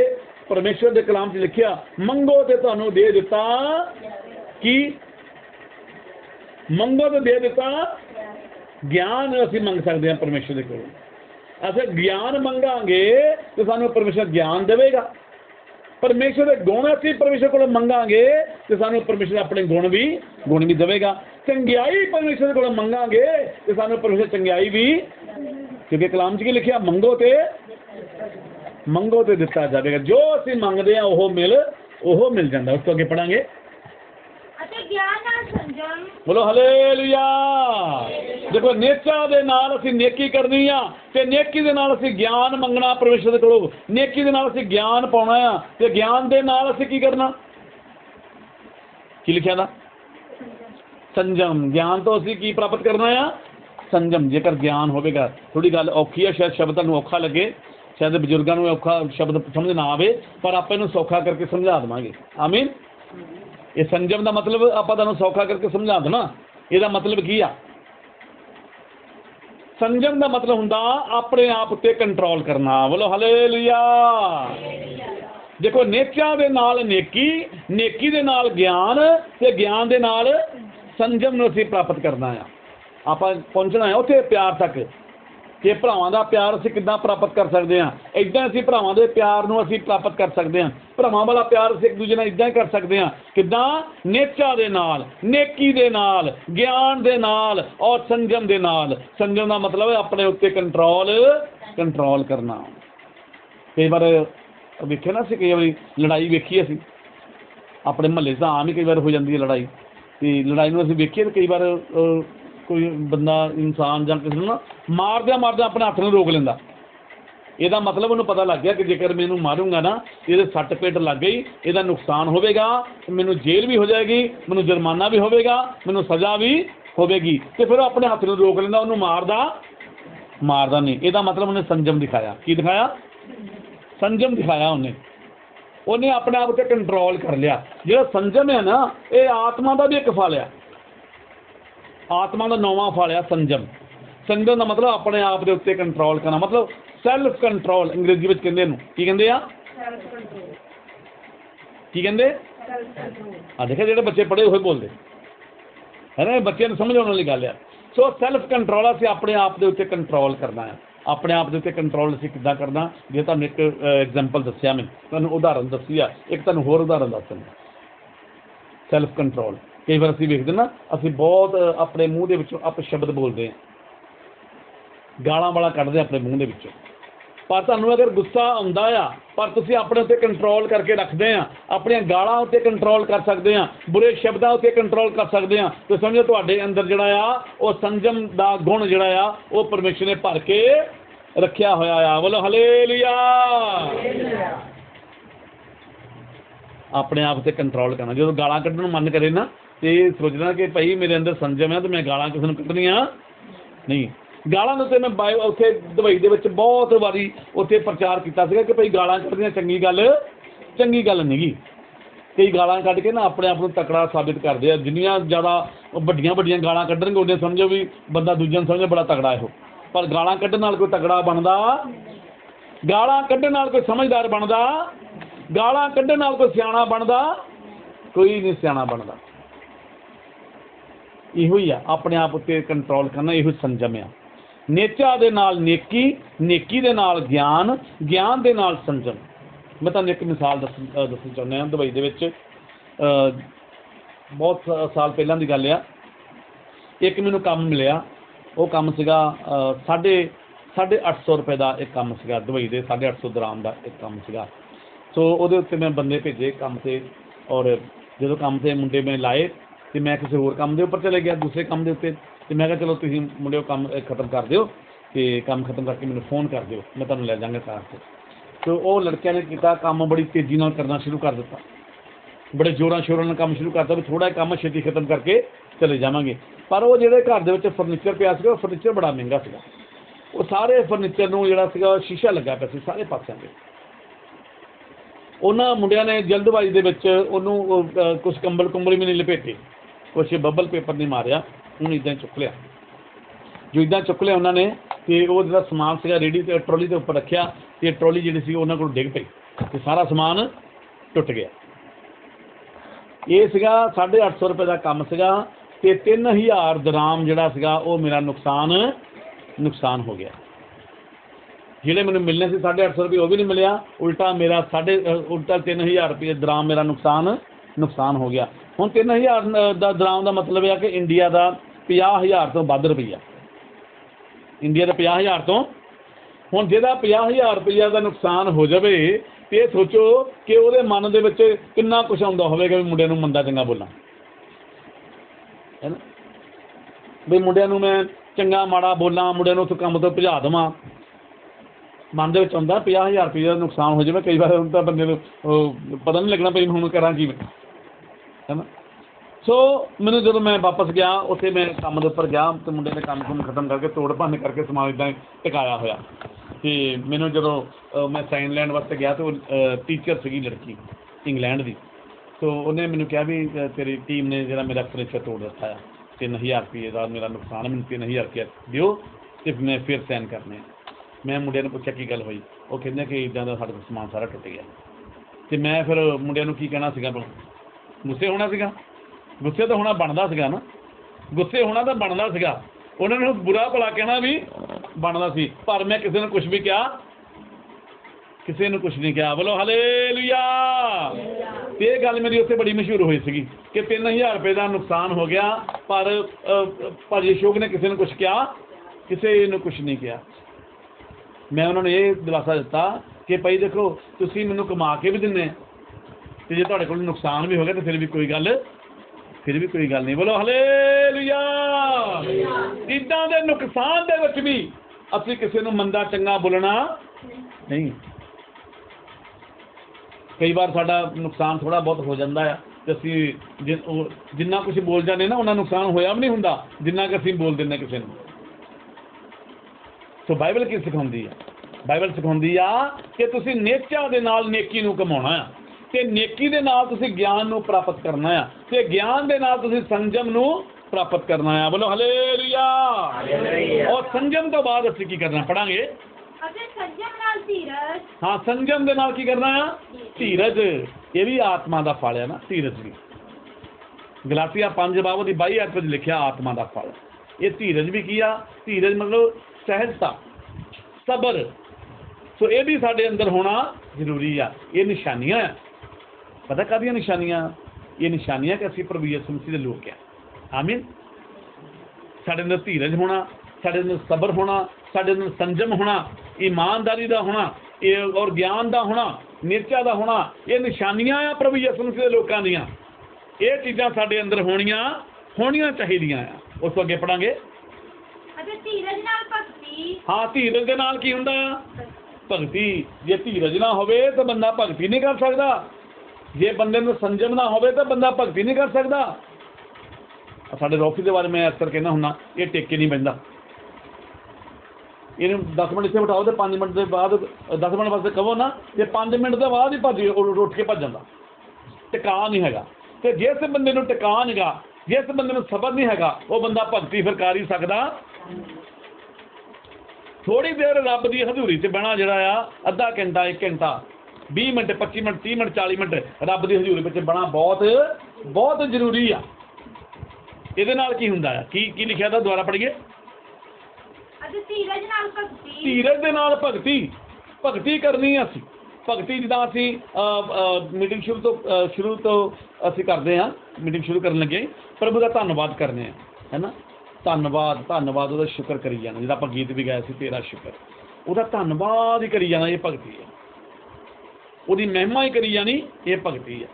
ਪਰਮੇਸ਼ਰ ਦੇ ਕਲਾਮ 'ਚ ਲਿਖਿਆ, ਮੰਗੋ ਤੇ ਤੁਹਾਨੂੰ ਦੇ ਦਿੱਤਾ ਕੀ? ਮੰਗੋ ਤੇ ਦੇ ਦਿੱਤਾ ਗਿਆਨ ਅਸੀਂ ਮੰਗ ਸਕਦੇ ਹਾਂ ਪਰਮੇਸ਼ਰ ਦੇ ਕੋਲੋਂ। ਅਸੀਂ ਗਿਆਨ ਮੰਗਾਂਗੇ ਤੇ ਸਾਨੂੰ ਪਰਮੇਸ਼ਰ ਗਿਆਨ ਦੇਵੇਗਾ। ਪਰਮੇਸ਼ਰ ਦੇ ਗੁਣ ਅਸੀਂ ਪਰਮੇਸ਼ਰ ਕੋਲੋਂ ਮੰਗਾਂਗੇ ਤੇ ਸਾਨੂੰ ਪਰਮੇਸ਼ਰ ਆਪਣੇ ਗੁਣ ਵੀ ਗੁਣ ਵੀ ਦੇਵੇਗਾ। ਚੰਗਿਆਈ ਪਰਮੇਸ਼ਰ ਕੋਲੋਂ ਮੰਗਾਂਗੇ ਤੇ ਸਾਨੂੰ ਪਰਮੇਸ਼ਰ ਚੰਗਿਆਈ ਵੀ, ਕਿਉਂਕਿ ਕਲਾਮ 'ਚ ਕੀ ਲਿਖਿਆ? ਮੰਗੋ ਤੇ ਮੰਗੋ ਤੇ ਦਿੱਤਾ ਜਾਵੇਗਾ। ਜੋ ਅਸੀਂ ਮੰਗਦੇ ਹਾਂ ਉਹ ਮਿਲ ਉਹ ਮਿਲ ਜਾਂਦਾ। ਉਸ ਤੋਂ ਅੱਗੇ ਪੜਾਂਗੇ। ਅਤੇ ਗਿਆਨ ਨਾਲ ਸੰਜਮ ਬੋਲੋ ਹਲੇਲੂਇਆ ਦੇਖੋ ਨੇਚਾ ਦੇ ਨਾਲ ਅਸੀਂ ਨੇਕੀ ਕਰਨੀ ਆ ਤੇ ਨੇਕੀ ਦੇ ਨਾਲ ਅਸੀਂ ਗਿਆਨ ਮੰਗਣਾ ਪਰਮੇਸ਼ਰ ਦੇ ਕੋਲੋਂ। ਨੇਕੀ ਦੇ ਨਾਲ ਅਸੀਂ ਗਿਆਨ ਪਾਉਣਾ ਆ ਤੇ ਗਿਆਨ ਦੇ ਨਾਲ ਅਸੀਂ ਕੀ ਕਰਨਾ? ਕੀ ਲਿਖਿਆ ਦਾ ਸੰਜਮ। ਗਿਆਨ ਤੋਂ ਅਸੀਂ ਕੀ ਪ੍ਰਾਪਤ ਕਰਨਾ ਆ? ਸੰਜਮ। ਜੇਕਰ ਗਿਆਨ ਹੋਵੇਗਾ। ਥੋੜੀ ਗੱਲ ਔਖੀ ਹੈ ਸ਼ਾਇਦ ਸ਼ਬਦ ਤੁਹਾਨੂੰ ਔਖਾ ਲੱਗੇ। ਸ਼ਾਇਦ ਬਜ਼ੁਰਗਾਂ ਨੂੰ ਔਖਾ ਸ਼ਬਦ ਸਮਝ ਨਾ ਆਵੇ, ਪਰ ਆਪਾਂ ਇਹਨੂੰ ਸੌਖਾ ਕਰਕੇ ਸਮਝਾ ਦੇਵਾਂਗੇ। ਆਮੀਨ? ਇਹ ਸੰਜਮ ਦਾ ਮਤਲਬ ਆਪਾਂ ਤੁਹਾਨੂੰ ਸੌਖਾ ਕਰਕੇ ਸਮਝਾ ਦੇਣਾ। ਇਹਦਾ ਮਤਲਬ ਕੀ ਆ? ਸੰਜਮ ਦਾ ਮਤਲਬ ਹੁੰਦਾ ਆਪਣੇ ਆਪ ਉੱਤੇ ਕੰਟਰੋਲ ਕਰਨਾ। ਬੋਲੋ ਹਲੇਲੂਇਆ ਦੇਖੋ, ਨੇਕਿਆਂ ਦੇ ਨਾਲ ਨੇਕੀ ਨੇਕੀ ਦੇ ਨਾਲ ਗਿਆਨ ਤੇ ਗਿਆਨ ਦੇ ਨਾਲ ਸੰਜਮ ਨੂੰ ਅਸੀਂ ਪ੍ਰਾਪਤ ਕਰਨਾ ਆ। ਆਪਾਂ ਪਹੁੰਚਣਾ ਹੈ ਉੱਥੇ ਪਿਆਰ ਤੱਕ। ਕਿ ਭਰਾਵਾਂ ਦਾ ਪਿਆਰ ਅਸੀਂ ਕਿੱਦਾਂ ਪ੍ਰਾਪਤ ਕਰ ਸਕਦੇ ਹਾਂ? ਇਦਾਂ ਅਸੀਂ ਭਰਾਵਾਂ ਦੇ ਪਿਆਰ ਨੂੰ ਅਸੀਂ ਪ੍ਰਾਪਤ ਕਰ ਸਕਦੇ ਹਾਂ। ਭਰਾਵਾਂ ਵਾਲਾ ਪਿਆਰ ਅਸੀਂ ਇੱਕ ਦੂਜੇ ਨਾਲ ਇਦਾਂ ਹੀ ਕਰ ਸਕਦੇ ਹਾਂ ਕਿੱਦਾਂ? ਨੇਚਾ ਦੇ ਨਾਲ, ਨੇਕੀ ਦੇ ਨਾਲ, ਗਿਆਨ ਦੇ ਨਾਲ ਔਰ ਸੰਜਮ ਦੇ ਨਾਲ। ਸੰਜਮ ਦਾ ਮਤਲਬ ਹੈ ਆਪਣੇ ਉੱਤੇ ਕੰਟਰੋਲ ਕੰਟਰੋਲ ਕਰਨਾ। ਕਈ ਵਾਰ ਵੇਖਿਆ ਨਾ ਅਸੀਂ ਕਈ ਵਾਰੀ ਲੜਾਈ ਵੇਖੀ ਅਸੀਂ। ਆਪਣੇ ਮਹੱਲੇ 'ਚ ਤਾਂ ਆਮ ਹੀ ਕਈ ਵਾਰ ਹੋ ਜਾਂਦੀ ਹੈ ਲੜਾਈ। ਤੇ ਲੜਾਈ ਨੂੰ ਅਸੀਂ ਵੇਖੀਏ ਤਾਂ ਕਈ ਵਾਰ ਕੋਈ ਬੰਦਾ, ਇਨਸਾਨ ਜਾਂ ਕਿਸੇ ਨੂੰ ਨਾ ਮਾਰਦਿਆਂ ਮਾਰਦਿਆਂ ਆਪਣੇ ਹੱਥ ਨੂੰ ਰੋਕ ਲੈਂਦਾ। ਇਹਦਾ ਮਤਲਬ ਉਹਨੂੰ ਪਤਾ ਲੱਗ ਗਿਆ ਕਿ ਜੇਕਰ ਮੈਨੂੰ ਮਾਰੂੰਗਾ ਨਾ, ਇਹਦੇ ਸੱਟ ਪੇਟ ਲੱਗ ਗਈ, ਇਹਦਾ ਨੁਕਸਾਨ ਹੋਵੇਗਾ, ਮੈਨੂੰ ਜੇਲ੍ਹ ਵੀ ਹੋ ਜਾਏਗੀ, ਮੈਨੂੰ ਜੁਰਮਾਨਾ ਵੀ ਹੋਵੇਗਾ, ਮੈਨੂੰ ਸਜ਼ਾ ਵੀ ਹੋਵੇਗੀ। ਤੇ ਫਿਰ ਉਹ ਆਪਣੇ ਹੱਥ ਨੂੰ ਰੋਕ ਲੈਂਦਾ, ਉਹਨੂੰ ਮਾਰਦਾ ਮਾਰਦਾ ਨਹੀਂ। ਇਹਦਾ ਮਤਲਬ ਉਹਨੇ ਸੰਜਮ ਦਿਖਾਇਆ। ਕੀ ਦਿਖਾਇਆ? ਸੰਜਮ ਦਿਖਾਇਆ ਉਹਨੇ। ਉਹਨੇ ਆਪਣੇ ਆਪ ਤੇ ਕੰਟਰੋਲ ਕਰ ਲਿਆ। ਜਿਹੜਾ ਸੰਜਮ ਹੈ ਨਾ, ਇਹ ਆਤਮਾ ਦਾ ਵੀ ਇੱਕ ਫਲ ਆ। ਆਤਮਾ ਦਾ ਨੌਵਾਂ ਫਲ ਆ ਸੰਜਮ। ਸੰਜਮ ਦਾ ਮਤਲਬ ਆਪਣੇ ਆਪ ਦੇ ਉੱਤੇ ਕੰਟਰੋਲ ਕਰਨਾ। ਮਤਲਬ ਸੈਲਫ ਕੰਟਰੋਲ ਅੰਗਰੇਜ਼ੀ ਵਿੱਚ ਕਹਿੰਦੇ ਇਹਨੂੰ। ਕੀ ਕਹਿੰਦੇ ਆ? ਕੀ ਕਹਿੰਦੇ? ਆ ਦੇਖਿਆ ਜਿਹੜੇ ਬੱਚੇ ਪੜ੍ਹੇ ਹੋਏ ਬੋਲਦੇ। ਹੈ ਨਾ ਇਹ ਬੱਚਿਆਂ ਨੂੰ ਸਮਝ ਆਉਣ ਵਾਲੀ ਗੱਲ ਆ। ਸੋ ਸੈਲਫ ਕੰਟਰੋਲ ਅਸੀਂ ਆਪਣੇ ਆਪ ਦੇ ਉੱਤੇ ਕੰਟਰੋਲ ਕਰਨਾ ਆ। ਆਪਣੇ ਆਪ ਦੇ ਉੱਤੇ ਕੰਟਰੋਲ ਅਸੀਂ ਕਿੱਦਾਂ ਕਰਨਾ? ਜੇ ਤੁਹਾਨੂੰ ਇੱਕ ਐਗਜ਼ਾਮਪਲ ਦੱਸਿਆ ਮੈਂ ਤੁਹਾਨੂੰ ਉਦਾਹਰਨ ਦੱਸੀ ਆ। ਇੱਕ ਤੁਹਾਨੂੰ ਹੋਰ ਉਦਾਹਰਨ ਦੱਸਣ ਸੈਲਫ ਕੰਟਰੋਲ ਕਈ ਵਾਰ ਅਸੀਂ ਵੇਖਦੇ ਨਾ ਅਸੀਂ ਬਹੁਤ ਆਪਣੇ ਮੂੰਹ ਦੇ ਵਿੱਚੋਂ ਅਪ ਸ਼ਬਦ ਬੋਲਦੇ ਹਾਂ। ਗਾਲਾਂ ਵਾਲਾ ਕੱਢਦੇ ਆਪਣੇ ਮੂੰਹ ਦੇ ਵਿੱਚੋਂ। ਪਰ ਤੁਹਾਨੂੰ ਅਗਰ ਗੁੱਸਾ ਆਉਂਦਾ ਆ ਪਰ ਤੁਸੀਂ ਆਪਣੇ ਉੱਤੇ ਕੰਟਰੋਲ ਕਰਕੇ ਰੱਖਦੇ ਆ ਆਪਣੀਆਂ ਗਾਲਾਂ ਉੱਤੇ ਕੰਟਰੋਲ ਕਰ ਸਕਦੇ ਆ ਬੁਰੇ ਸ਼ਬਦਾਂ ਉੱਤੇ ਕੰਟਰੋਲ ਕਰ ਸਕਦੇ ਆ ਤੇ ਸਮਝੋ ਤੁਹਾਡੇ ਅੰਦਰ ਜਿਹੜਾ ਆ ਉਹ ਸੰਜਮ ਦਾ ਗੁਣ ਜਿਹੜਾ ਆ ਉਹ ਪਰਮੇਸ਼ਰ ਨੇ ਭਰ ਕੇ ਰੱਖਿਆ ਹੋਇਆ ਆ। ਬੋਲੋ ਹਲੇਲੂਇਆ ਆਪਣੇ ਆਪ ਤੇ ਕੰਟਰੋਲ ਕਰਨਾ। ਜਦੋਂ ਗਾਲਾਂ ਕੱਢਣ ਨੂੰ ਮਨ ਕਰੇ ਨਾ ਤੇ ਸੋਚਣਾ ਕਿ ਭਾਈ ਮੇਰੇ ਅੰਦਰ ਸੰਜਮ ਹੈ ਤੇ ਮੈਂ ਗਾਲਾਂ ਕਿਸੇ ਨੂੰ ਕੱਢਣੀਆਂ। ਨਹੀਂ। ਗਾਲਾਂ ਦੇ ਉੱਤੇ ਮੈਂ ਬਾਇਓ ਉੱਥੇ ਦੁਬਈ ਦੇ ਵਿੱਚ ਬਹੁਤ ਵਾਰੀ ਉੱਥੇ ਪ੍ਰਚਾਰ ਕੀਤਾ ਸੀਗਾ ਕਿ ਭਾਈ ਗਾਲਾਂ ਕੱਢਣੀਆਂ ਚੰਗੀ ਗੱਲ ਚੰਗੀ ਗੱਲ ਨਹੀਂਗੀ। ਕਈ ਗਾਲਾਂ ਕੱਢ ਕੇ ਨਾ ਆਪਣੇ ਆਪ ਨੂੰ ਤਕੜਾ ਸਾਬਿਤ ਕਰਦੇ ਆ। ਜਿੰਨੀਆਂ ਜ਼ਿਆਦਾ ਵੱਡੀਆਂ ਵੱਡੀਆਂ ਗਾਲਾਂ ਕੱਢਣਗੇ, ਉਹਨੇ ਸਮਝੋ ਵੀ ਬੰਦਾ ਦੂਜਿਆਂ ਨੂੰ ਸਮਝੇ, ਬੜਾ ਤਕੜਾ ਇਹੋ। ਪਰ ਗਾਲਾਂ ਕੱਢਣ ਨਾਲ ਕੋਈ ਤਕੜਾ ਬਣਦਾ? ਗਾਲਾਂ ਕੱਢਣ ਨਾਲ ਕੋਈ ਸਮਝਦਾਰ ਬਣਦਾ? ਗਾਲਾਂ ਕੱਢਣ ਨਾਲ ਕੋਈ ਸਿਆਣਾ ਬਣਦਾ? ਕੋਈ ਨਹੀਂ ਸਿਆਣਾ ਬਣਦਾ। ਇਹੋ ਹੀ ਆ ਆਪਣੇ ਆਪ ਉੱਤੇ ਕੰਟਰੋਲ ਕਰਨਾ ਇਹੋ ਸੰਜਮ ਆ। ਨੇਚਾ ਦੇ ਨਾਲ ਨੇਕੀ ਨੇਕੀ ਦੇ ਨਾਲ ਗਿਆਨ ਗਿਆਨ ਦੇ ਨਾਲ ਸੰਜਮ। ਮੈਂ ਤੁਹਾਨੂੰ ਇੱਕ ਮਿਸਾਲ ਦੱਸ ਅ, ਦੱਸਣੀ ਚਾਹੁੰਦਾ ਹਾਂ ਦੁਬਈ ਦੇ ਵਿੱਚ। ਬਹੁਤ ਸਾ- ਸਾਲ ਪਹਿਲਾਂ ਦੀ ਗੱਲ ਆ। ਇੱਕ ਮੈਨੂੰ ਕੰਮ ਮਿਲਿਆ। ਉਹ ਕੰਮ ਸੀਗਾ ਅ, ਸਾਢੇ ਸਾਢੇ 800 ਰੁਪਏ ਦਾ ਇੱਕ ਕੰਮ ਸੀਗਾ ਦੁਬਈ ਦੇ 850 ਦਰਾਮ ਦਾ ਇੱਕ ਕੰਮ ਸੀਗਾ। ਸੋ ਉਹਦੇ ਉੱਤੇ ਮੈਂ ਬੰਦੇ ਭੇਜੇ ਕੰਮ ਤੇ ਔਰ ਜਦੋਂ ਕੰਮ ਤੇ ਮੁੰਡੇ ਮੈਂ ਲਾਏ ਤੇ ਮੈਂ ਕਿਸੇ ਹੋਰ ਕੰਮ ਦੇ ਉੱਪਰ ਚਲੇ ਗਿਆ, ਦੂਸਰੇ ਕੰਮ ਦੇ ਉੱਤੇ, ਤੇ ਮੈਂ ਕਿਹਾ ਚਲੋ ਤੁਸੀਂ ਮੁੰਡਿਓ ਕੰਮ ਖਤਮ ਕਰ ਦਿਓ ਤੇ ਕੰਮ ਖਤਮ ਕਰਕੇ ਮੈਨੂੰ ਫੋਨ ਕਰ ਦਿਓ, ਮੈਂ ਤੁਹਾਨੂੰ ਲੈ ਜਾਵਾਂਗਾ ਕਾਰ ਤੇ। ਤੇ ਉਹ ਲੜਕਿਆਂ ਨੇ ਕੀਤਾ, ਕੰਮ ਬੜੀ ਤੇਜ਼ੀ ਨਾਲ ਕਰਨਾ ਸ਼ੁਰੂ ਕਰ ਦਿੱਤਾ। ਬੜੇ ਜ਼ੋਰਾਂ ਸ਼ੋਰਾਂ ਨਾਲ ਕੰਮ ਸ਼ੁਰੂ ਕਰਤਾ ਵੀ ਥੋੜਾ ਕੰਮ ਛੇਤੀ ਖਤਮ ਕਰਕੇ ਚਲੇ ਜਾਵਾਂਗੇ। ਪਰ ਉਹ ਜਿਹੜੇ ਘਰ ਦੇ ਵਿੱਚ ਫਰਨੀਚਰ ਪਿਆ ਸੀਗਾ, ਉਹ ਫਰਨੀਚਰ ਬੜਾ ਮਹਿੰਗਾ ਸੀਗਾ। ਉਹ ਸਾਰੇ ਫਰਨੀਚਰ ਨੂੰ ਜਿਹੜਾ ਸੀਗਾ ਸ਼ੀਸ਼ਾ ਲੱਗਾ ਪਿਆ ਸੀ ਸਾਰੇ ਪਾਸਿਆਂ ਤੇ। ਉਹਨਾਂ ਮੁੰਡਿਆਂ ਨੇ ਜਲਦਬਾਜ਼ੀ ਦੇ ਵਿੱਚ ਉਹਨੂੰ ਕੁਝ ਕੰਬਲ ਕੁੰਬਲ ਵੀ ਨਹੀਂ ਲਪੇਟੇ। ਕੁਛ ਬੱਬਲ ਪੇਪਰ ਨਹੀਂ ਮਾਰਿਆ ਉਹਨੂੰ ਇਦਾਂ ਚੁੱਕ ਲਿਆ। ਜੋ ਇਦਾਂ ਚੁੱਕ ਲਿਆ ਉਹਨਾਂ ਨੇ ਤੇ ਉਹ ਜਿਹੜਾ ਸਮਾਨ ਸੀਗਾ ਰੇਡੀ ਤੇ ਟਰਾਲੀ ਦੇ ਉੱਪਰ ਰੱਖਿਆ ਤੇ ਟਰਾਲੀ ਜਿਹੜੀ ਸੀ ਉਹਨਾਂ ਕੋਲ ਡਿੱਗ ਪਈ ਤੇ ਸਾਰਾ ਸਮਾਨ ਟੁੱਟ ਗਿਆ। ਇਹ ਸੀਗਾ 850 ਰੁਪਏ ਦਾ ਕੰਮ ਸੀਗਾ ਤੇ 3000 ਦਰਾਮ ਜਿਹੜਾ ਸੀਗਾ ਉਹ ਮੇਰਾ ਨੁਕਸਾਨ ਨੁਕਸਾਨ ਹੋ ਗਿਆ। ਜਿਹੜੇ ਮੈਨੂੰ ਮਿਲਨੇ ਸੀ 850 ਰੁਪਏ ਉਹ ਵੀ ਨਹੀਂ ਮਿਲਿਆ। ਉਲਟਾ ਮੇਰਾ ਸਾਢੇ ਅ, ਉਲਟਾ 3000 ਰੁਪਏ ਦਰਾਮ ਮੇਰਾ ਨੁਕਸਾਨ ਨੁਕਸਾਨ ਹੋ ਗਿਆ। ਹੁਣ 3000 ਦਾ ਦਰਾਮ ਦਾ ਮਤਲਬ ਹੈ ਕਿ ਇੰਡੀਆ ਦਾ 50000 ਤੋਂ ਵੱਧ ਰੁਪਈਆ। ਇੰਡੀਆ ਦਾ 50000 ਤੋਂ। ਹੁਣ ਜਿਹਦਾ 50000 ਰੁਪਈਆ ਦਾ ਨੁਕਸਾਨ ਹੋ ਜਾਵੇ, ਤੇ ਇਹ ਸੋਚੋ ਕਿ ਉਹਦੇ ਮਨ ਦੇ ਵਿੱਚ ਕਿੰਨਾ ਕੁਝ ਆਉਂਦਾ ਹੋਵੇਗਾ ਵੀ ਮੁੰਡਿਆਂ ਨੂੰ ਮੰਦਾ ਚੰਗਾ ਬੋਲਾਂ। ਹੈਨਾ? ਵੀ ਮੁੰਡਿਆਂ ਨੂੰ ਮੈਂ ਚੰਗਾ ਮਾੜਾ ਬੋਲਾਂ, ਮੁੰਡਿਆਂ ਨੂੰ ਉੱਥੋਂ ਕੰਮ ਤੋਂ ਭਜਾ ਦੇਵਾਂ। ਮਨ ਦੇ ਵਿੱਚ ਆਉਂਦਾ 50000 ਰੁਪਏ ਦਾ ਨੁਕਸਾਨ ਹੋ ਜਾਵੇ। ਕਈ ਵਾਰ ਤਾਂ ਬੰਦੇ ਨੂੰ ਪਤਾ ਨਹੀਂ ਲੱਗਣਾ ਵੀ ਹੁਣ ਕਰਾਂ ਕੀ ਮੈਂ। ਹੈ ਨਾ? ਸੋ ਮੈਨੂੰ ਜਦੋਂ ਮੈਂ ਵਾਪਸ ਗਿਆ ਉੱਥੇ ਮੈਂ ਕੰਮ ਦੇ ਉੱਪਰ ਗਿਆ ਤੇ ਮੁੰਡੇ ਨੇ ਕੰਮ ਕੰਮ ਖਤਮ ਕਰਕੇ ਤੋੜ ਭੰਨ ਕਰਕੇ ਸਮਾਨ ਇਦਾਂ ਟਿਕਾਇਆ ਹੋਇਆ। ਤੇ ਮੈਨੂੰ ਜਦੋਂ ਮੈਂ ਸਾਈਨ ਲੈਣ ਵਾਸਤੇ ਗਿਆ ਤੇ ਉਹ ਟੀਚਰ ਸੀਗੀ ਲੜਕੀ ਇੰਗਲੈਂਡ ਦੀ। ਸੋ ਉਹਨੇ ਮੈਨੂੰ ਕਿਹਾ ਵੀ ਤੇਰੀ ਟੀਮ ਨੇ ਜਿਹੜਾ ਮੇਰਾ ਫਰਨੀਚਰ ਤੋੜ ਦਿੱਤਾ ਆ 3000 ਰੁਪਏ ਦਾ ਮੇਰਾ ਨੁਕਸਾਨ ਹੈ, ਮੈਨੂੰ 3000 ਰੁਪਏ ਦਿਓ ਤੇ ਮੈਂ ਫਿਰ ਸਾਈਨ ਕਰਨੇ ਮੈਂ ਮੁੰਡਿਆਂ ਨੂੰ ਪੁੱਛਿਆ ਕੀ ਗੱਲ ਹੋਈ? ਉਹ ਕਹਿੰਦੇ ਕਿ ਇਦਾਂ ਦਾ ਸਾਡੇ ਕੋਲ ਸਮਾਨ ਸਾਰਾ ਟੁੱਟ ਗਿਆ। ਤੇ ਮੈਂ ਫਿਰ ਮੁੰਡਿਆਂ ਨੂੰ ਕੀ ਕਹਿਣਾ ਸੀਗਾ? ਭਲਾ ਗੁੱਸੇ ਹੋਣਾ ਸੀਗਾ। ਗੁੱਸੇ ਤਾਂ ਹੋਣਾ ਬਣਦਾ ਸੀਗਾ ਨਾ। ਗੁੱਸੇ ਹੋਣਾ ਤਾਂ ਬਣਦਾ ਸੀਗਾ। ਉਹਨਾਂ ਨੇ ਬੁਰਾ ਭਲਾ ਕਹਿਣਾ ਵੀ ਬਣਦਾ ਸੀ। ਪਰ ਮੈਂ ਕਿਸੇ ਨੂੰ ਕੁਝ ਵੀ ਕਿਹਾ ਕਿਸੇ ਨੂੰ ਕੁਝ ਨਹੀਂ ਕਿਹਾ। ਬੋਲੋ ਹਾਲੇਲੂਇਆ। ਤੇ ਇਹ ਗੱਲ ਮੇਰੀ ਉੱਥੇ ਬੜੀ ਮਸ਼ਹੂਰ ਹੋਈ ਸੀਗੀ ਕਿ 3000 ਰੁਪਏ ਦਾ ਨੁਕਸਾਨ ਹੋ ਗਿਆ ਪਰ ਅ, ਭਾਜੀ ਅਸ਼ੋਕ ਨੇ ਕਿਸੇ ਨੂੰ ਕੁਝ ਕਿਹਾ ਕਿਸੇ ਨੂੰ ਕੁਝ ਨਹੀਂ ਕਿਹਾ। ਮੈਂ ਉਹਨਾਂ ਨੂੰ ਇਹ ਦਿਲਾਸਾ ਦਿੱਤਾ ਕਿ ਭਾਈ ਦੇਖੋ ਤੁਸੀਂ ਮੈਨੂੰ ਕਮਾ ਕੇ ਵੀ ਦਿੰਦੇ ਤੇ ਜੇ ਤੁਹਾਡੇ ਕੋਲ ਨੁਕਸਾਨ ਵੀ ਹੋ ਗਿਆ ਤਾਂ ਫਿਰ ਵੀ ਕੋਈ ਗੱਲ, ਫਿਰ ਵੀ ਕੋਈ ਗੱਲ ਨਹੀਂ। ਬੋਲੋ ਹਲੇਲੂਇਆ ਇਦਾਂ ਦੇ ਨੁਕਸਾਨ ਦੇ ਵਿੱਚ ਵੀ ਅਸੀਂ ਕਿਸੇ ਨੂੰ ਮੰਦਾ, ਚੰਗਾ ਬੋਲਣਾ ਨਹੀਂ। ਕਈ ਵਾਰ ਸਾਡਾ ਨੁਕਸਾਨ ਥੋੜਾ ਬਹੁਤ ਹੋ ਜਾਂਦਾ ਆ ਤੇ ਅਸੀਂ ਜਿ- ਉਹ ਜਿੰਨਾ ਕੁਝ ਬੋਲ ਜਾਂਦੇ ਨਾ, ਉਹਨਾਂ ਨੁਕਸਾਨ ਹੋਇਆ ਵੀ ਨਹੀਂ ਹੁੰਦਾ, ਜਿੰਨਾ ਕਿ ਅਸੀਂ ਬੋਲ ਦਿੰਦੇ ਕਿਸੇ ਨੂੰ। ਸੋ ਬਾਈਬਲ ਕੀ ਸਿਖਾਉਂਦੀ ਆ? ਬਾਈਬਲ ਸਿਖਾਉਂਦੀ ਆ ਕਿ ਤੁਸੀਂ ਨੇਚਾ ਦੇ ਨਾਲ ਨੇਕੀ ਨੂੰ ਕਮਾਉਣਾ ਆ। ਤੇ ਨੇਕੀ ਦੇ ਨਾਲ ਤੁਸੀਂ ਗਿਆਨ ਨੂੰ ਪ੍ਰਾਪਤ ਕਰਨਾ ਆ। ਤੇ ਗਿਆਨ ਦੇ ਨਾਲ ਤੁਸੀਂ ਸੰਜਮ ਨੂੰ ਪ੍ਰਾਪਤ ਕਰਨਾ ਆ। ਬੋਲੋ ਹਲੇਲੂਇਆ ਔਰ ਸੰਜਮ ਤੋਂ ਬਾਅਦ ਅਸੀਂ ਕੀ ਕਰਨਾ? ਪੜਾਂਗੇ। ਅਤੇ ਸੰਜਮ ਨਾਲ ਧੀਰਜ। ਹਾਂ ਸੰਜਮ ਦੇ ਨਾਲ ਕੀ ਕਰਨਾ ਆ? ਧੀਰਜ। ਇਹ ਵੀ ਆਤਮਾ ਦਾ ਫਲ ਹੈ ਨਾ ਧੀਰਜ ਵੀ। ਗਲਾਤੀਆ 5 ਬਾਬੂ ਦੀ 22 ਅੱਠ ਵਿੱਚ ਲਿਖਿਆ ਆਤਮਾ ਦਾ ਫਲ। ਇਹ ਧੀਰਜ ਵੀ ਕੀ ਆ? ਧੀਰਜ ਮਤਲਬ ਸਹਿਜਤਾ ਸਬਰ। ਸੋ ਇਹ ਵੀ ਸਾਡੇ ਅੰਦਰ ਹੋਣਾ ਜ਼ਰੂਰੀ ਆ। ਇਹ ਨਿਸ਼ਾਨੀਆਂ ਆ। ਪਤਾ ਕਾਹਦੀਆਂ ਨਿਸ਼ਾਨੀਆਂ? ਇਹ ਨਿਸ਼ਾਨੀਆਂ ਕਿ ਅਸੀਂ ਪ੍ਰਭੂ ਯਿਸੂ ਮਸੀਹ ਦੇ ਲੋਕ ਆ ਆਮੀਨ। ਸਾਡੇ ਅੰਦਰ ਧੀਰਜ ਹੋਣਾ ਸਾਡੇ ਅੰਦਰ ਸਬਰ ਹੋਣਾ ਸਾਡੇ ਅੰਦਰ ਸੰਜਮ ਹੋਣਾ ਇਮਾਨਦਾਰੀ ਦਾ ਹੋਣਾ ਇਹ ਔਰ ਗਿਆਨ ਦਾ ਹੋਣਾ ਨਿਰਚਾ ਦਾ ਹੋਣਾ ਇਹ ਨਿਸ਼ਾਨੀਆਂ ਆ ਪ੍ਰਭੂ ਯਿਸੂ ਮਸੀਹ ਦੇ ਲੋਕਾਂ ਦੀਆਂ। ਇਹ ਚੀਜ਼ਾਂ ਸਾਡੇ ਅੰਦਰ ਹੋਣੀਆਂ ਹੋਣੀਆਂ ਚਾਹੀਦੀਆਂ ਆ। ਉਸ ਤੋਂ ਅੱਗੇ ਪੜਾਂਗੇ। ਅਤੇ ਧੀਰਜ ਨਾਲ ਭਗਤੀ? ਹਾਂ ਧੀਰਜ ਦੇ ਨਾਲ ਕੀ ਹੁੰਦਾ ਆ? ਭਗਤੀ। ਜੇ ਧੀਰਜ ਨਾ ਹੋਵੇ ਤਾਂ ਬੰਦਾ ਭਗਤੀ ਨਹੀਂ ਕਰ ਸਕਦਾ। ਜੇ ਬੰਦੇ ਨੂੰ ਸੰਜਮ ਨਾ ਹੋਵੇ ਤਾਂ ਬੰਦਾ ਭਗਤੀ ਨਹੀਂ ਕਰ ਸਕਦਾ। ਸਾਡੇ ਰੋਫੀ ਦੇ ਬਾਰੇ ਮੈਂ ਅਕਸਰ ਕਹਿੰਦਾ ਹੁੰਨਾ ਇਹ ਟੇਕੇ ਨਹੀਂ ਪੈਂਦਾ ਇਹਨੂੰ 10 ਮਿੰਟ ਇੱਥੇ ਬਿਠਾਓ ਤੇ 5 ਮਿੰਟ ਦੇ ਬਾਅਦ 10 ਮਿੰਟ ਵਾਸਤੇ ਕਹੋ ਨਾ, ਜੇ 5 ਮਿੰਟ ਦੇ ਬਾਅਦ ਹੀ ਭੱਜ ਉੱਠ ਕੇ ਭੱਜ ਜਾਂਦਾ। ਟਿਕਾ ਨਹੀਂ ਹੈਗਾ। ਤੇ ਜਿਸ ਬੰਦੇ ਨੂੰ ਟਿਕਾ ਨਹੀਂਗਾ ਜਿਸ ਬੰਦੇ ਨੂੰ ਸਬਰ ਨਹੀਂ ਹੈਗਾ, ਉਹ ਬੰਦਾ ਭਗਤੀ ਫਿਰ ਕਰ ਹੀ ਸਕਦਾ। ਥੋੜੀ ਦੇਰ ਰੱਬ ਦੀ ਹਜ਼ੂਰੀ 'ਚ ਬਹਿਣਾ ਜਿਹੜਾ ਆ, ਅੱਧਾ ਘੰਟਾ 1 ਘੰਟਾ। 20 ਮਿੰਟ 25 ਮਿੰਟ 30 ਮਿੰਟ 40 ਮਿੰਟ ਰੱਬ ਦੀ ਹਜ਼ੂਰੀ ਵਿੱਚ ਬਹਿਣਾ ਬਹੁਤ ਬਹੁਤ ਜ਼ਰੂਰੀ ਆ। ਇਹਦੇ ਨਾਲ ਕੀ ਹੁੰਦਾ ਆ? ਕੀ ਕੀ ਲਿਖਿਆ ਦਾ ਦੁਬਾਰਾ ਪੜ੍ਹੀਏ। ਧੀਰਜ ਨਾਲ ਭਗਤੀ। ਧੀਰਜ ਦੇ ਨਾਲ ਭਗਤੀ। ਭਗਤੀ ਕਰਨੀ ਆ ਅਸੀਂ। ਭਗਤੀ ਜਿੱਦਾਂ ਅਸੀਂ ਮੀਟਿੰਗ ਸ਼ੁਰੂ ਤੋਂ ਸ਼ੁਰੂ ਤੋਂ ਅਸੀਂ ਕਰਦੇ ਹਾਂ ਮੀਟਿੰਗ ਸ਼ੁਰੂ ਕਰਨ ਲੱਗੇ। ਪ੍ਰਭੂ ਦਾ ਧੰਨਵਾਦ ਕਰਨੇ ਆ ਹੈਨਾ ਧੰਨਵਾਦ ਧੰਨਵਾਦ ਉਹਦਾ ਸ਼ੁਕਰ ਕਰੀ ਜਾਣਾ। ਜਿਹਦਾ ਆਪਾਂ ਗੀਤ ਵੀ ਗਾਇਆ ਸੀ ਤੇਰਾ ਸ਼ੁਕਰ। ਉਹਦਾ ਧੰਨਵਾਦ ਹੀ ਕਰੀ ਜਾਣਾ ਇਹ ਭਗਤੀ ਹੈ ਉਹਦੀ ਮਹਿਮਾ ਹੀ ਕਰੀ ਜਾਣੀ, ਇਹ ਭਗਤੀ ਹੈ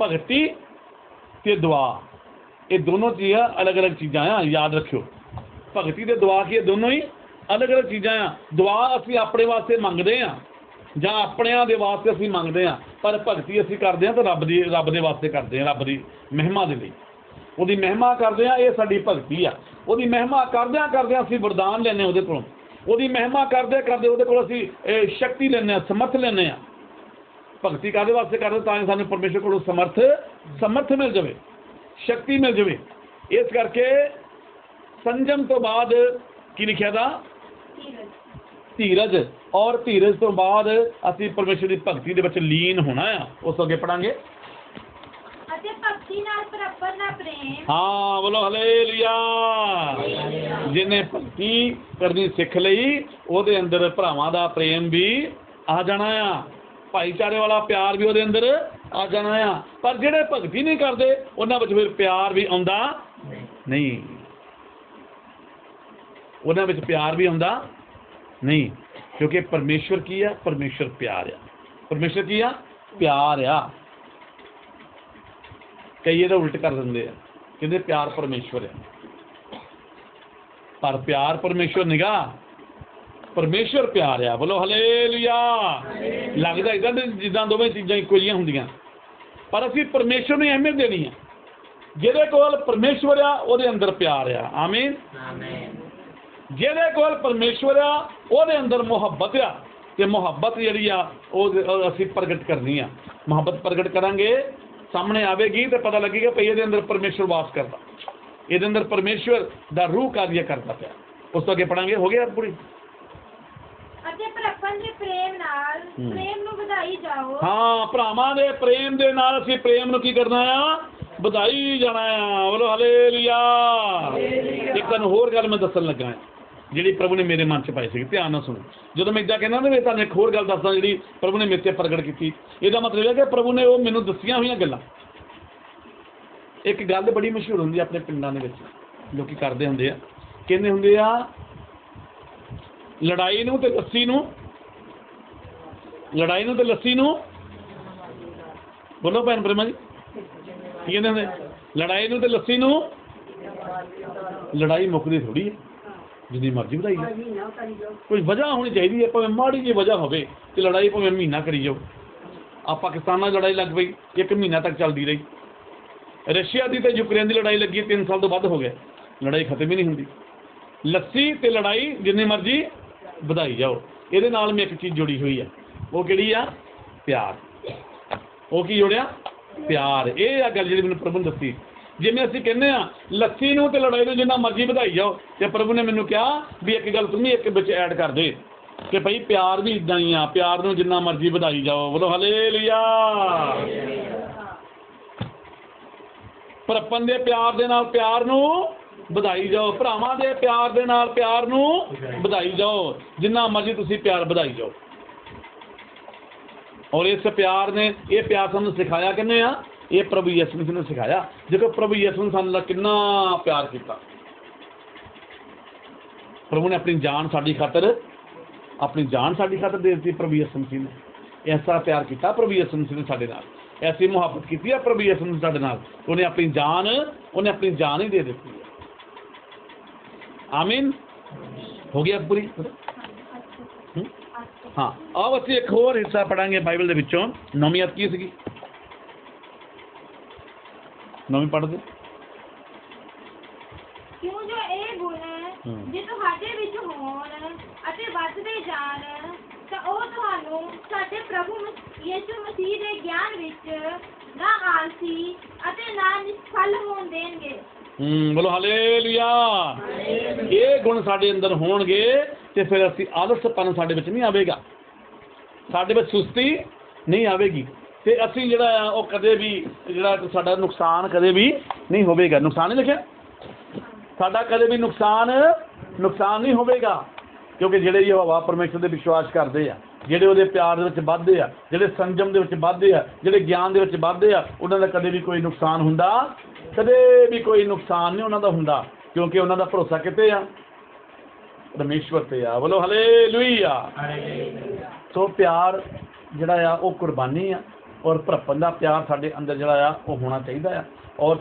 ਭਗਤੀ ਤੇ ਦੁਆ, ਇਹ ਦੋਨੋਂ ਚੀਜ਼ਾਂ ਅਲੱਗ-ਅਲੱਗ ਚੀਜ਼ਾਂ ਆ, ਯਾਦ ਰੱਖਿਓ। ਭਗਤੀ ਤੇ ਦੁਆ ਕੀ ਇਹ ਦੋਨੋਂ ਹੀ ਅਲੱਗ-ਅਲੱਗ ਚੀਜ਼ਾਂ ਆ। ਦੁਆ ਅਸੀਂ ਆਪਣੇ ਵਾਸਤੇ ਮੰਗਦੇ ਆ, ਜਾਂ ਆਪਣਿਆਂ ਦੇ ਵਾਸਤੇ ਅਸੀਂ ਮੰਗਦੇ ਆ, ਪਰ ਭਗਤੀ ਅਸੀਂ ਕਰਦੇ ਆ ਤਾਂ ਰੱਬ ਦੀ, ਰੱਬ ਦੇ ਵਾਸਤੇ ਕਰਦੇ ਆ, ਰੱਬ ਦੀ ਮਹਿਮਾ ਦੇ ਲਈ। ਉਹਦੀ ਮਹਿਮਾ ਕਰਦੇ ਆ, ਇਹ ਸਾਡੀ ਭਗਤੀ ਆ। ਉਹਦੀ ਮਹਿਮਾ ਕਰਦਿਆਂ ਕਰਦਿਆਂ ਅਸੀਂ ਵਰਦਾਨ ਲੈਨੇ ਉਹਦੇ ਕੋਲੋਂ। ਉਹਦੀ ਮਹਿਮਾ ਕਰਦੇ ਕਰਦੇ ਉਹਦੇ ਕੋਲ ਅਸੀਂ ਸ਼ਕਤੀ ਲੈਨੇ ਆ ਸਮਰਥ ਲੈਨੇ ਆ ਭਗਤੀ ਕਾਦੇ ਵਾਸਤੇ ਕਰਦੇ ਤਾਂ ਕਿ ਸਾਨੂੰ ਪਰਮੇਸ਼ਰ ਕੋਲੋਂ ਸਮਰਥ ਸਮਰਥ ਮਿਲ ਜਾਵੇ, ਸ਼ਕਤੀ ਮਿਲ ਜਾਵੇ। ਇਸ ਕਰਕੇ ਸੰਜਮ ਤੋਂ ਬਾਅਦ ਕੀ ਲਿਖਿਆ ਦਾ ਧੀਰਜ। ਔਰ ਧੀਰਜ ਤੋਂ ਬਾਅਦ ਅਸੀਂ ਪਰਮੇਸ਼ਰ ਦੀ ਭਗਤੀ ਦੇ ਵਿੱਚ ਲੀਨ ਹੋਣਾ ਆ। ਉਸ ਤੋਂ ਅੱਗੇ ਪੜਾਂਗੇ ਅਤੇ ਭਗਤੀ ਨਾਲ ਪਰਪਰ ਦਾ ਪ੍ਰੇਮ। ਹਾਂ ਬੋਲੋ ਹਲੇਲੂਇਆ ਜਿਹਨੇ ਭਗਤੀ ਕਰਨੀ ਸਿੱਖ ਲਈ ਉਹਦੇ ਅੰਦਰ ਭਰਾਵਾਂ ਦਾ ਪ੍ਰੇਮ ਵੀ ਆ ਜਾਣਾ ਆ। ਭਾਈਚਾਰੇ ਵਾਲਾ ਪਿਆਰ ਵੀ ਉਹਦੇ ਅੰਦਰ ਆ ਜਾਣਾ ਆ। ਪਰ ਜਿਹੜੇ ਭਗਤੀ ਨਹੀਂ ਕਰਦੇ ਉਹਨਾਂ ਵਿੱਚ ਫਿਰ ਪਿਆਰ ਵੀ ਆਉਂਦਾ ਨਹੀਂ। ਉਹਨਾਂ ਵਿੱਚ ਪਿਆਰ ਵੀ ਆਉਂਦਾ ਨਹੀਂ। ਕਿਉਂਕਿ ਪਰਮੇਸ਼ਵਰ ਕੀ ਆ? ਪਰਮੇਸ਼ਵਰ ਪਿਆਰ ਆ। ਪਰਮੇਸ਼ਵਰ ਕੀ ਆ? ਪਿਆਰ ਆ। ਕਈ ਇਹਦਾ ਉਲਟ ਕਰ ਦਿੰਦੇ ਆ। ਕਹਿੰਦੇ ਪਿਆਰ ਪਰਮੇਸ਼ਵਰ ਹੈ ਪਰ ਪਿਆਰ ਪਰਮੇਸ਼ਵਰ ਨਿਗਾ ਪਰਮੇਸ਼ਵਰ ਪਿਆਰ ਆ। ਬੋਲੋ ਹਲੇਲੂਇਆ ਲੱਗਦਾ ਇਦਾਂ ਜਿੱਦਾਂ ਦੋਵੇਂ ਚੀਜ਼ਾਂ ਇੱਕੋ ਜਿਹੀਆਂ ਹੁੰਦੀਆਂ। ਪਰ ਅਸੀਂ ਪਰਮੇਸ਼ਵਰ ਨੂੰ ਅਹਿਮੀਅਤ ਦੇਣੀ ਆ। ਜਿਹਦੇ ਕੋਲ ਪਰਮੇਸ਼ਵਰ ਆ ਉਹਦੇ ਅੰਦਰ ਪਿਆਰ ਆ। ਆਮੀਨ। ਜਿਹਦੇ ਕੋਲ ਪਰਮੇਸ਼ਵਰ ਆ ਉਹਦੇ ਅੰਦਰ ਮੁਹੱਬਤ ਆ। ਤੇ ਮੁਹੱਬਤ ਜਿਹੜੀ ਆ ਉਹ ਅਸੀਂ ਪ੍ਰਗਟ ਕਰਨੀ ਆ। ਮੁਹੱਬਤ ਪ੍ਰਗਟ ਕਰਾਂਗੇ। ਸਾਹਮਣੇ ਆਵੇਗੀ ਤੇ ਪਤਾ ਲੱਗੇਗਾ ਭਈ ਇਹਦੇ ਅੰਦਰ ਪਰਮੇਸ਼ਵਰ ਵਾਸ ਕਰਦਾ। ਇਹਦੇ ਅੰਦਰ ਪਰਮੇਸ਼ਵਰ ਦਾ ਰੂਹ ਕਾਰਜ ਕਰਦਾ ਪਿਆ। ਉਸ ਤੋਂ ਅੱਗੇ ਪੜਾਂਗੇ ਹੋ ਗਿਆ ਪੂਰੀ? ਅਤੇ ਪਰਪਰ ਦੇ ਪ੍ਰੇਮ ਨਾਲ। ਪ੍ਰੇਮ ਨੂੰ ਵਧਾਈ ਜਾਓ। ਹਾਂ ਭਰਾਵਾਂ ਦੇ ਪ੍ਰੇਮ ਦੇ ਨਾਲ ਅਸੀਂ ਪ੍ਰੇਮ ਨੂੰ ਕੀ ਕਰਨਾ ਆ? ਵਧਾਈ ਜਾਣਾ ਆ। ਬੋਲੋ ਹਲੇਲੂਇਆ ਇੱਕ ਹੋਰ ਗੱਲ ਮੈਂ ਦੱਸਣ ਲੱਗਾ ਹਾਂ ਜਿਹੜੀ ਪ੍ਰਭੂ ਨੇ ਮੇਰੇ ਮਨ 'ਚ ਪਾਈ ਸੀ ਧਿਆਨ ਨਾਲ ਸੁਣੋ। ਜਦੋਂ ਮੈਂ ਇਦਾਂ ਕਹਿੰਦਾ ਨਾ, ਮੈਂ ਤੁਹਾਨੂੰ ਇੱਕ ਹੋਰ ਗੱਲ ਦੱਸਦਾ, ਜਿਹੜੀ ਪ੍ਰਭੂ ਨੇ ਮੇਰੇ ਤੇ ਪ੍ਰਗਟ ਕੀਤੀ। ਇਹਦਾ ਮਤਲਬ ਇਹ ਹੈ ਕਿ ਪ੍ਰਭੂ ਨੇ ਉਹ ਮੈਨੂੰ ਦੱਸੀਆਂ ਹੋਈਆਂ ਗੱਲਾਂ। ਇੱਕ ਗੱਲ ਬੜੀ ਮਸ਼ਹੂਰ ਹੁੰਦੀ ਆਪਣੇ ਪਿੰਡਾਂ ਦੇ ਵਿੱਚ, ਲੋਕੀ ਕਰਦੇ ਹੁੰਦੇ ਆ। ਕਹਿੰਦੇ ਹੁੰਦੇ ਆ, ਲੜਾਈ ਨੂੰ ਤੇ ਲੱਸੀ ਨੂੰ, ਲੜਾਈ ਨੂੰ ਤੇ ਲੱਸੀ ਨੂੰ। ਬੋਲੋ ਭੈਣ ਪ੍ਰੇਮਾ ਜੀ। ਕੀ ਕਹਿੰਦੇ ਹੁੰਦੇ? ਲੜਾਈ ਨੂੰ ਤੇ ਲੱਸੀ ਨੂੰ। ਲੜਾਈ ਮੁੱਕਦੀ ਥੋੜੀ ਹੈ ਜਿੰਨੀ ਮਰਜ਼ੀ ਵਧਾਈ ਜਾਓ। ਕੋਈ ਵਜ੍ਹਾ ਹੋਣੀ ਚਾਹੀਦੀ ਹੈ ਭਾਵੇਂ ਮਾੜੀ ਜਿਹੀ ਵਜ੍ਹਾ ਹੋਵੇ ਤੇ ਲੜਾਈ ਭਾਵੇਂ ਮਹੀਨਾ ਕਰੀ ਜਾਓ। ਆ ਪਾਕਿਸਤਾਨ ਨਾਲ ਲੜਾਈ ਲੱਗ ਪਈ ਇੱਕ ਮਹੀਨਾ ਤੱਕ ਚੱਲਦੀ ਰਹੀ। ਰਸ਼ੀਆ ਦੀ ਤੇ ਯੂਕਰੇਨ ਦੀ ਲੜਾਈ ਲੱਗੀ 3 ਸਾਲ ਤੋਂ ਵੱਧ ਹੋ ਗਏ। ਲੜਾਈ ਖਤਮ ਹੀ ਨਹੀਂ ਹੁੰਦੀ। ਲੱਸੀ ਤੇ ਲੜਾਈ ਜਿੰਨੀ ਮਰਜ਼ੀ ਵਧਾਈ ਜਾਓ। ਇਹਦੇ ਨਾਲ ਮੈਂ ਇੱਕ ਚੀਜ਼ ਜੁੜੀ ਹੋਈ ਆ ਉਹ ਕਿਹੜੀ ਆ? ਪਿਆਰ। ਉਹ ਕੀ ਜੁੜਿਆ? ਪਿਆਰ। ਇਹ ਆ ਗੱਲ ਜਿਹੜੀ ਮੈਨੂੰ ਪ੍ਰਭੂ ਨੇ ਦੱਸੀ। ਜਿਵੇਂ ਅਸੀਂ ਕਹਿੰਦੇ ਆ ਲੱਸੀ ਨੂੰ ਤੇ ਲੜਾਈ ਨੂੰ ਜਿੰਨਾ ਮਰਜ਼ੀ ਵਧਾਈ ਜਾਓ, ਤੇ ਪ੍ਰਭੂ ਨੇ ਮੈਨੂੰ ਕਿਹਾ ਵੀ ਇੱਕ ਗੱਲ ਤੁਸੀਂ ਇੱਕ ਵਿੱਚ ਐਡ ਕਰ ਦੇ ਕਿ ਭਈ ਪਿਆਰ ਵੀ ਇਦਾਂ ਹੀ ਆ, ਪਿਆਰ ਨੂੰ ਜਿੰਨਾ ਮਰਜ਼ੀ ਵਧਾਈ ਜਾਓ, ਬੋਲੋ ਹਲੇਲੂਇਆ ਭਰਪਨ ਦੇ ਪਿਆਰ ਦੇ ਨਾਲ ਪਿਆਰ ਨੂੰ ਵਧਾਈ ਜਾਓ, ਭਰਾਵਾਂ ਦੇ ਪਿਆਰ ਦੇ ਨਾਲ ਪਿਆਰ ਨੂੰ ਵਧਾਈ ਜਾਓ, ਜਿੰਨਾ ਮਰਜ਼ੀ ਤੁਸੀਂ ਪਿਆਰ ਵਧਾਈ ਜਾਓ। ਔਰ ਇਸ ਪਿਆਰ ਨੇ, ਇਹ ਪਿਆਰ ਸਾਨੂੰ ਸਿਖਾਇਆ ਕਿੰਨੇ ਆ? ਇਹ ਪ੍ਰਭੂ ਯਿਸੂ ਮਸੀਹ ਨੇ ਸਿਖਾਇਆ। ਦੇਖੋ, ਪ੍ਰਭੂ ਯਿਸੂ ਨੇ ਸਾਨੂੰ ਨਾਲ ਕਿੰਨਾ ਪਿਆਰ ਕੀਤਾ। ਪ੍ਰਭੂ ਨੇ ਆਪਣੀ ਜਾਨ ਸਾਡੀ ਖਾਤਰ, ਆਪਣੀ ਜਾਨ ਸਾਡੀ ਖਾਤਰ ਦੇ ਦਿੱਤੀ ਪ੍ਰਭੂ ਯਿਸੂ ਮਸੀਹ ਨੇ। ਐਸਾ ਪਿਆਰ ਕੀਤਾ ਪ੍ਰਭੂ ਯਿਸੂ ਮਸੀਹ ਨੇ ਸਾਡੇ ਨਾਲ। ਐਸੀ ਮੁਹੱਬਤ ਕੀਤੀ ਹੈ ਪ੍ਰਭੂ ਯਿਸੂ ਨੇ ਸਾਡੇ ਨਾਲ। ਉਹਨੇ ਆਪਣੀ ਜਾਨ, ਉਹਨੇ ਆਪਣੀ ਜਾਨ ਹੀ ਦੇ ਦਿੱਤੀ ਹੈ। ਆਮੀਨ। ਹੋ ਗਿਆ ਪੂਰੀ? ਹਾਂ? ਆਓ ਅਸੀਂ ਇੱਕ ਹੋਰ ਹਿੱਸਾ ਪੜਾਂਗੇ ਬਾਈਬਲ ਦੇ ਵਿੱਚੋਂ। ਨੌਵੀਂ ਆਇਤ ਕੀ ਸੀਗੀ? ਨੌਵੀਂ ਪੜ੍ਹਦੇ? ਕਿਉਂ ਜੋ ਇਹ ਗੁਣ ਹਮ। ਜੇ ਤੁਹਾਡੇ ਵਿੱਚ ਹੋਣ ਅਤੇ ਵੱਧਦੇ ਜਾਣ ਤਾਂ ਉਹ ਤੁਹਾਨੂੰ ਸਾਡੇ ਪ੍ਰਭੂ ਮਸ- ਯਿਸੂ ਮਸੀਹ ਦੇ ਗਿਆਨ ਵਿੱਚ ਨਾ ਆਲਸੀ ਅਤੇ ਨਾ ਨਿਸ਼ਫਲ ਹੋਣ ਦੇਣਗੇ। ਹੂੰ ਬੋਲੋ ਹਾਲੇਲੂਇਆ। ਇਹ ਗੁਣ ਸਾਡੇ ਅੰਦਰ ਹੋਣਗੇ ਤੇ ਫਿਰ ਅਸੀਂ ਆਲਸਪਨ ਸਾਡੇ ਵਿੱਚ ਨਹੀਂ ਆਵੇਗਾ। ਸਾਡੇ ਵਿੱਚ ਸੁਸਤੀ ਨਹੀਂ ਆਵੇਗੀ। ਤੇ ਅਸੀਂ ਜਿਹੜਾ ਆ ਉਹ ਕਦੇ ਵੀ ਜਿਹੜਾ ਸਾਡਾ ਨੁਕਸਾਨ ਕਦੇ ਵੀ ਨਹੀਂ ਹੋਵੇਗਾ। ਨੁਕਸਾਨ ਨਹੀਂ ਲਿਖਿਆ? ਸਾਡਾ ਕਦੇ ਵੀ ਨੁਕਸਾਨ ਨੁਕਸਾਨ ਨਹੀਂ ਹੋਵੇਗਾ ਕਿਉਂਕਿ ਜਿਹੜੇ ਯਹੋਵਾ ਪਰਮੇਸ਼ਰ ਦੇ ਵਿਸ਼ਵਾਸ ਕਰਦੇ ਆ ਜਿਹੜੇ ਉਹਦੇ ਪਿਆਰ ਦੇ ਵਿੱਚ ਵੱਧਦੇ ਆ ਜਿਹੜੇ ਸੰਜਮ ਦੇ ਵਿੱਚ ਵੱਧਦੇ ਆ ਜਿਹੜੇ ਗਿਆਨ ਦੇ ਵਿੱਚ ਵੱਧਦੇ ਆ ਉਹਨਾਂ ਦਾ ਕਦੇ ਵੀ ਕੋਈ ਨੁਕਸਾਨ ਹੁੰਦਾ? ਕਦੇ ਵੀ ਕੋਈ ਨੁਕਸਾਨ ਨਹੀਂ ਉਹਨਾਂ ਦਾ ਹੁੰਦਾ ਕਿਉਂਕਿ ਉਹਨਾਂ ਦਾ ਭਰੋਸਾ ਕਿਤੇ ਆ? ਪਰਮੇਸ਼ਵਰ ਤੇ ਆ। ਬੋਲੋ ਹਲੇਲੂਇਆ ਸੋ ਪਿਆਰ ਜਿਹੜਾ ਆ ਉਹ ਕੁਰਬਾਨੀ ਆ। ਔਰ ਭਰਪਨ ਦਾ ਪਿਆਰ ਸਾਡੇ ਅੰਦਰ ਜਿਹੜਾ ਆ ਉਹ ਹੋਣਾ ਚਾਹੀਦਾ ਆ। ਔਰ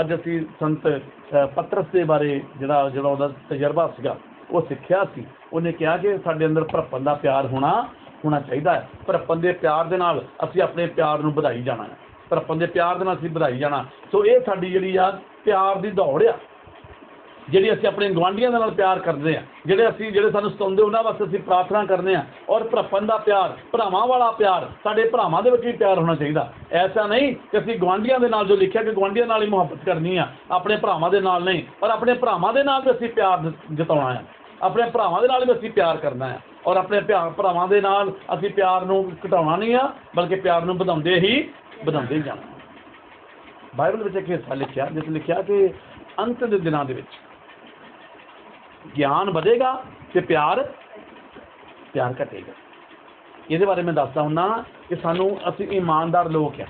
ਅੱਜ ਅਸੀਂ ਸੰਤ ਅ, ਪਤਰਸ ਦੇ ਬਾਰੇ ਜਿਹੜਾ ਜਿਹੜਾ ਉਹਦਾ ਤਜਰਬਾ ਸੀਗਾ ਉਹ ਸਿੱਖਿਆ ਸੀ। ਉਹਨੇ ਕਿਹਾ ਕਿ ਸਾਡੇ ਅੰਦਰ ਭਰਪਣ ਦਾ ਪਿਆਰ ਹੋਣਾ ਹੋਣਾ ਚਾਹੀਦਾ ਹੈ ਭਰਪਣ ਦੇ ਪਿਆਰ ਦੇ ਨਾਲ ਅਸੀਂ ਆਪਣੇ ਪਿਆਰ ਨੂੰ ਵਧਾਈ ਜਾਣਾ ਹੈ ਭਰਪਣ ਦੇ ਪਿਆਰ ਦੇ ਨਾਲ ਅਸੀਂ ਵਧਾਈ ਜਾਣਾ। ਸੋ ਇਹ ਸਾਡੀ ਜਿਹੜੀ ਆ ਪਿਆਰ ਦੀ ਦੌੜ ਆ। ਜਿਹੜੀ ਅਸੀਂ ਆਪਣੇ ਗਵਾਂਢੀਆਂ ਦੇ ਨਾਲ ਪਿਆਰ ਕਰਦੇ ਆ ਜਿਹੜੇ ਅਸੀਂ ਜਿਹੜੇ ਸਾਨੂੰ ਸਤਾਉਂਦੇ ਉਹਨਾਂ ਵਾਸਤੇ ਅਸੀਂ ਪ੍ਰਾਰਥਨਾ ਕਰਦੇ ਆ ਔਰ ਭਰਪਣ ਦਾ ਪਿਆਰ, ਭਰਾਵਾਂ ਵਾਲਾ ਪਿਆਰ, ਸਾਡੇ ਭਰਾਵਾਂ ਦੇ ਵਿੱਚ ਵੀ ਪਿਆਰ ਹੋਣਾ ਚਾਹੀਦਾ। ਐਸਾ ਨਹੀਂ ਕਿ ਅਸੀਂ ਗਵਾਂਢੀਆਂ ਦੇ ਨਾਲ ਜੋ ਲਿਖਿਆ ਕਿ ਗਵਾਂਢੀਆਂ ਨਾਲ ਹੀ ਮੁਹੱਬਤ ਕਰਨੀ ਆ, ਆਪਣੇ ਭਰਾਵਾਂ ਦੇ ਨਾਲ ਨਹੀਂ। ਪਰ ਆਪਣੇ ਭਰਾਵਾਂ ਦੇ ਨਾਲ ਵੀ ਅਸੀਂ ਪਿਆਰ ਜਤਾਉਣਾ ਆ। ਆਪਣੇ ਭਰਾਵਾਂ ਦੇ ਨਾਲ ਵੀ ਅਸੀਂ ਪਿਆਰ ਕਰਨਾ ਆ। ਔਰ ਆਪਣੇ ਭਰਾ- ਭਰਾਵਾਂ ਦੇ ਨਾਲ ਅਸੀਂ ਪਿਆਰ ਨੂੰ ਘਟਾਉਣਾ ਨਹੀਂ ਆ, ਬਲਕਿ ਪਿਆਰ ਨੂੰ ਵਧਾਉਂਦੇ ਹੀ ਵਧਾਉਂਦੇ ਹੀ ਜਾਣਾ। ਬਾਈਬਲ ਵਿੱਚ ਇੱਕ ਹਿੱਸਾ ਲਿਖਿਆ, ਜਿਸ ਲਿਖਿਆ ਕਿ ਅੰਤ ਦੇ ਦਿਨਾਂ ਦੇ ਵਿੱਚ ਗਿਆਨ ਵਧੇਗਾ ਤੇ ਪਿਆਰ ਪਿਆਰ ਘਟੇਗਾ। ਇਹਦੇ ਬਾਰੇ ਮੈਂ ਦੱਸਦਾ ਹੁੰਨਾ ਕਿ ਸਾਨੂੰ, ਅਸੀਂ ਇਮਾਨਦਾਰ ਲੋਕ ਆ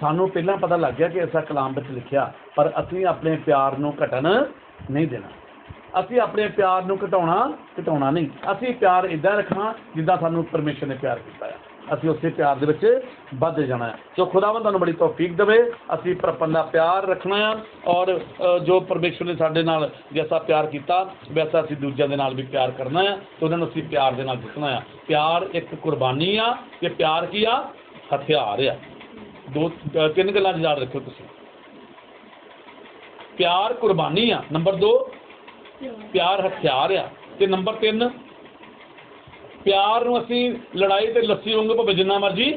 ਸਾਨੂੰ ਪਹਿਲਾਂ ਪਤਾ ਲੱਗ ਗਿਆ ਕਿ ਐਸਾ ਕਲਾਮ ਵਿੱਚ ਲਿਖਿਆ, ਪਰ ਅਸੀਂ ਆਪਣੇ ਪਿਆਰ ਨੂੰ ਘਟਣ ਨਹੀਂ ਦੇਣਾ। ਅਸੀਂ ਆਪਣੇ ਪਿਆਰ ਨੂੰ ਘਟਾਉਣਾ ਘਟਾਉਣਾ ਨਹੀਂ। ਅਸੀਂ ਪਿਆਰ ਇਦਾਂ ਰੱਖਣਾ ਜਿੱਦਾਂ ਸਾਨੂੰ ਪਰਮੇਸ਼ਰ ਨੇ ਪਿਆਰ ਕੀਤਾ ਹੈ ਅਸੀਂ ਉਸੇ ਪਿਆਰ ਦੇ ਵਿੱਚ ਵੱਧ ਜਾਣਾ ਹੈ। ਸੋ ਖੁਦਾਵੰਦ ਤੁਹਾਨੂੰ ਬੜੀ ਤੌਫੀਕ ਦੇਵੇ, ਅਸੀਂ ਪਰਪਨ ਦਾ ਪਿਆਰ ਰੱਖਣਾ ਹੈ ਔਰ ਜੋ ਪਰਮੇਸ਼ਰ ਨੇ ਸਾਡੇ ਨਾਲ ਜੈਸਾ ਪਿਆਰ ਕੀਤਾ, ਵੈਸਾ ਅਸੀਂ ਦੂਜਿਆਂ ਦੇ ਨਾਲ ਵੀ ਪਿਆਰ ਕਰਨਾ ਹੈ ਤੇ ਉਹਨਾਂ ਨੂੰ ਅਸੀਂ ਪਿਆਰ ਦੇ ਨਾਲ ਜਿੱਤਣਾ ਹੈ। ਪਿਆਰ ਇੱਕ ਕੁਰਬਾਨੀ ਆ ਤੇ ਪਿਆਰ ਕੀ ਆ? ਹਥਿਆਰ ਆ। ਦੋ ਤਿੰਨ ਗੱਲਾਂ ਯਾਦ ਰੱਖਿਓ ਤੁਸੀਂ। ਪਿਆਰ ਕੁਰਬਾਨੀ ਆ, ਨੰਬਰ 2 ਪਿਆਰ ਹਥਿਆਰ ਆ। ਤੇ ਨੰਬਰ 3 ਪਿਆਰ ਨੂੰ ਅਸੀਂ ਲੜਾਈ ਤੇ ਲੱਸੀ ਵਾਂਗੂ ਭਾਵੇਂ ਜਿੰਨਾ ਮਰਜ਼ੀ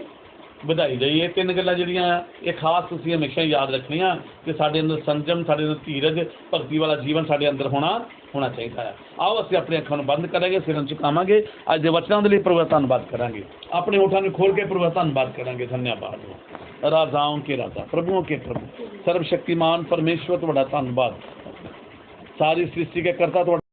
ਵਧਾਈ ਜਾਈਏ ਤਿੰਨ ਗੱਲਾਂ ਜਿਹੜੀਆਂ ਇਹ ਖਾਸ ਤੁਸੀਂ ਹਮੇਸ਼ਾ ਯਾਦ ਰੱਖਣੀਆਂ ਕਿ ਸਾਡੇ ਅੰਦਰ ਸੰਜਮ, ਸਾਡੇ ਅੰਦਰ ਧੀਰਜ, ਭਗਤੀ ਵਾਲਾ ਜੀਵਨ ਸਾਡੇ ਅੰਦਰ ਹੋਣਾ ਹੋਣਾ ਚਾਹੀਦਾ ਹੈ। ਆਓ ਅਸੀਂ ਆਪਣੇ ਅੱਖਾਂ ਨੂੰ ਬੰਦ ਕਰਾਂਗੇ, ਸਿਰ ਨੂੰ ਝੁਕਾਵਾਂਗੇ ਅੱਜ ਦੇ ਵਚਨਾਂ ਦੇ ਲਈ ਪ੍ਰਵਰਤਨ ਧੰਨਵਾਦ ਕਰਾਂਗੇ। ਆਪਣੇ ਹੋਠਾਂ ਨੂੰ ਖੋਲ ਕੇ ਪ੍ਰਵਰਤਨ ਧੰਨਵਾਦ ਕਰਾਂਗੇ। ਧੰਨਵਾਦ ਰਾਜ਼ਾओं के राजा प्रभुओं के प्रभु सर्वशक्तिमान परमेश्वर ਤੁਹਾਡਾ ਧੰਨਵਾਦ। ਸਾਰੀ ਸ੍ਰਿਸ਼ਟੀ ਦੇ ਕਰਤਾ ਤੁਹਾਡਾ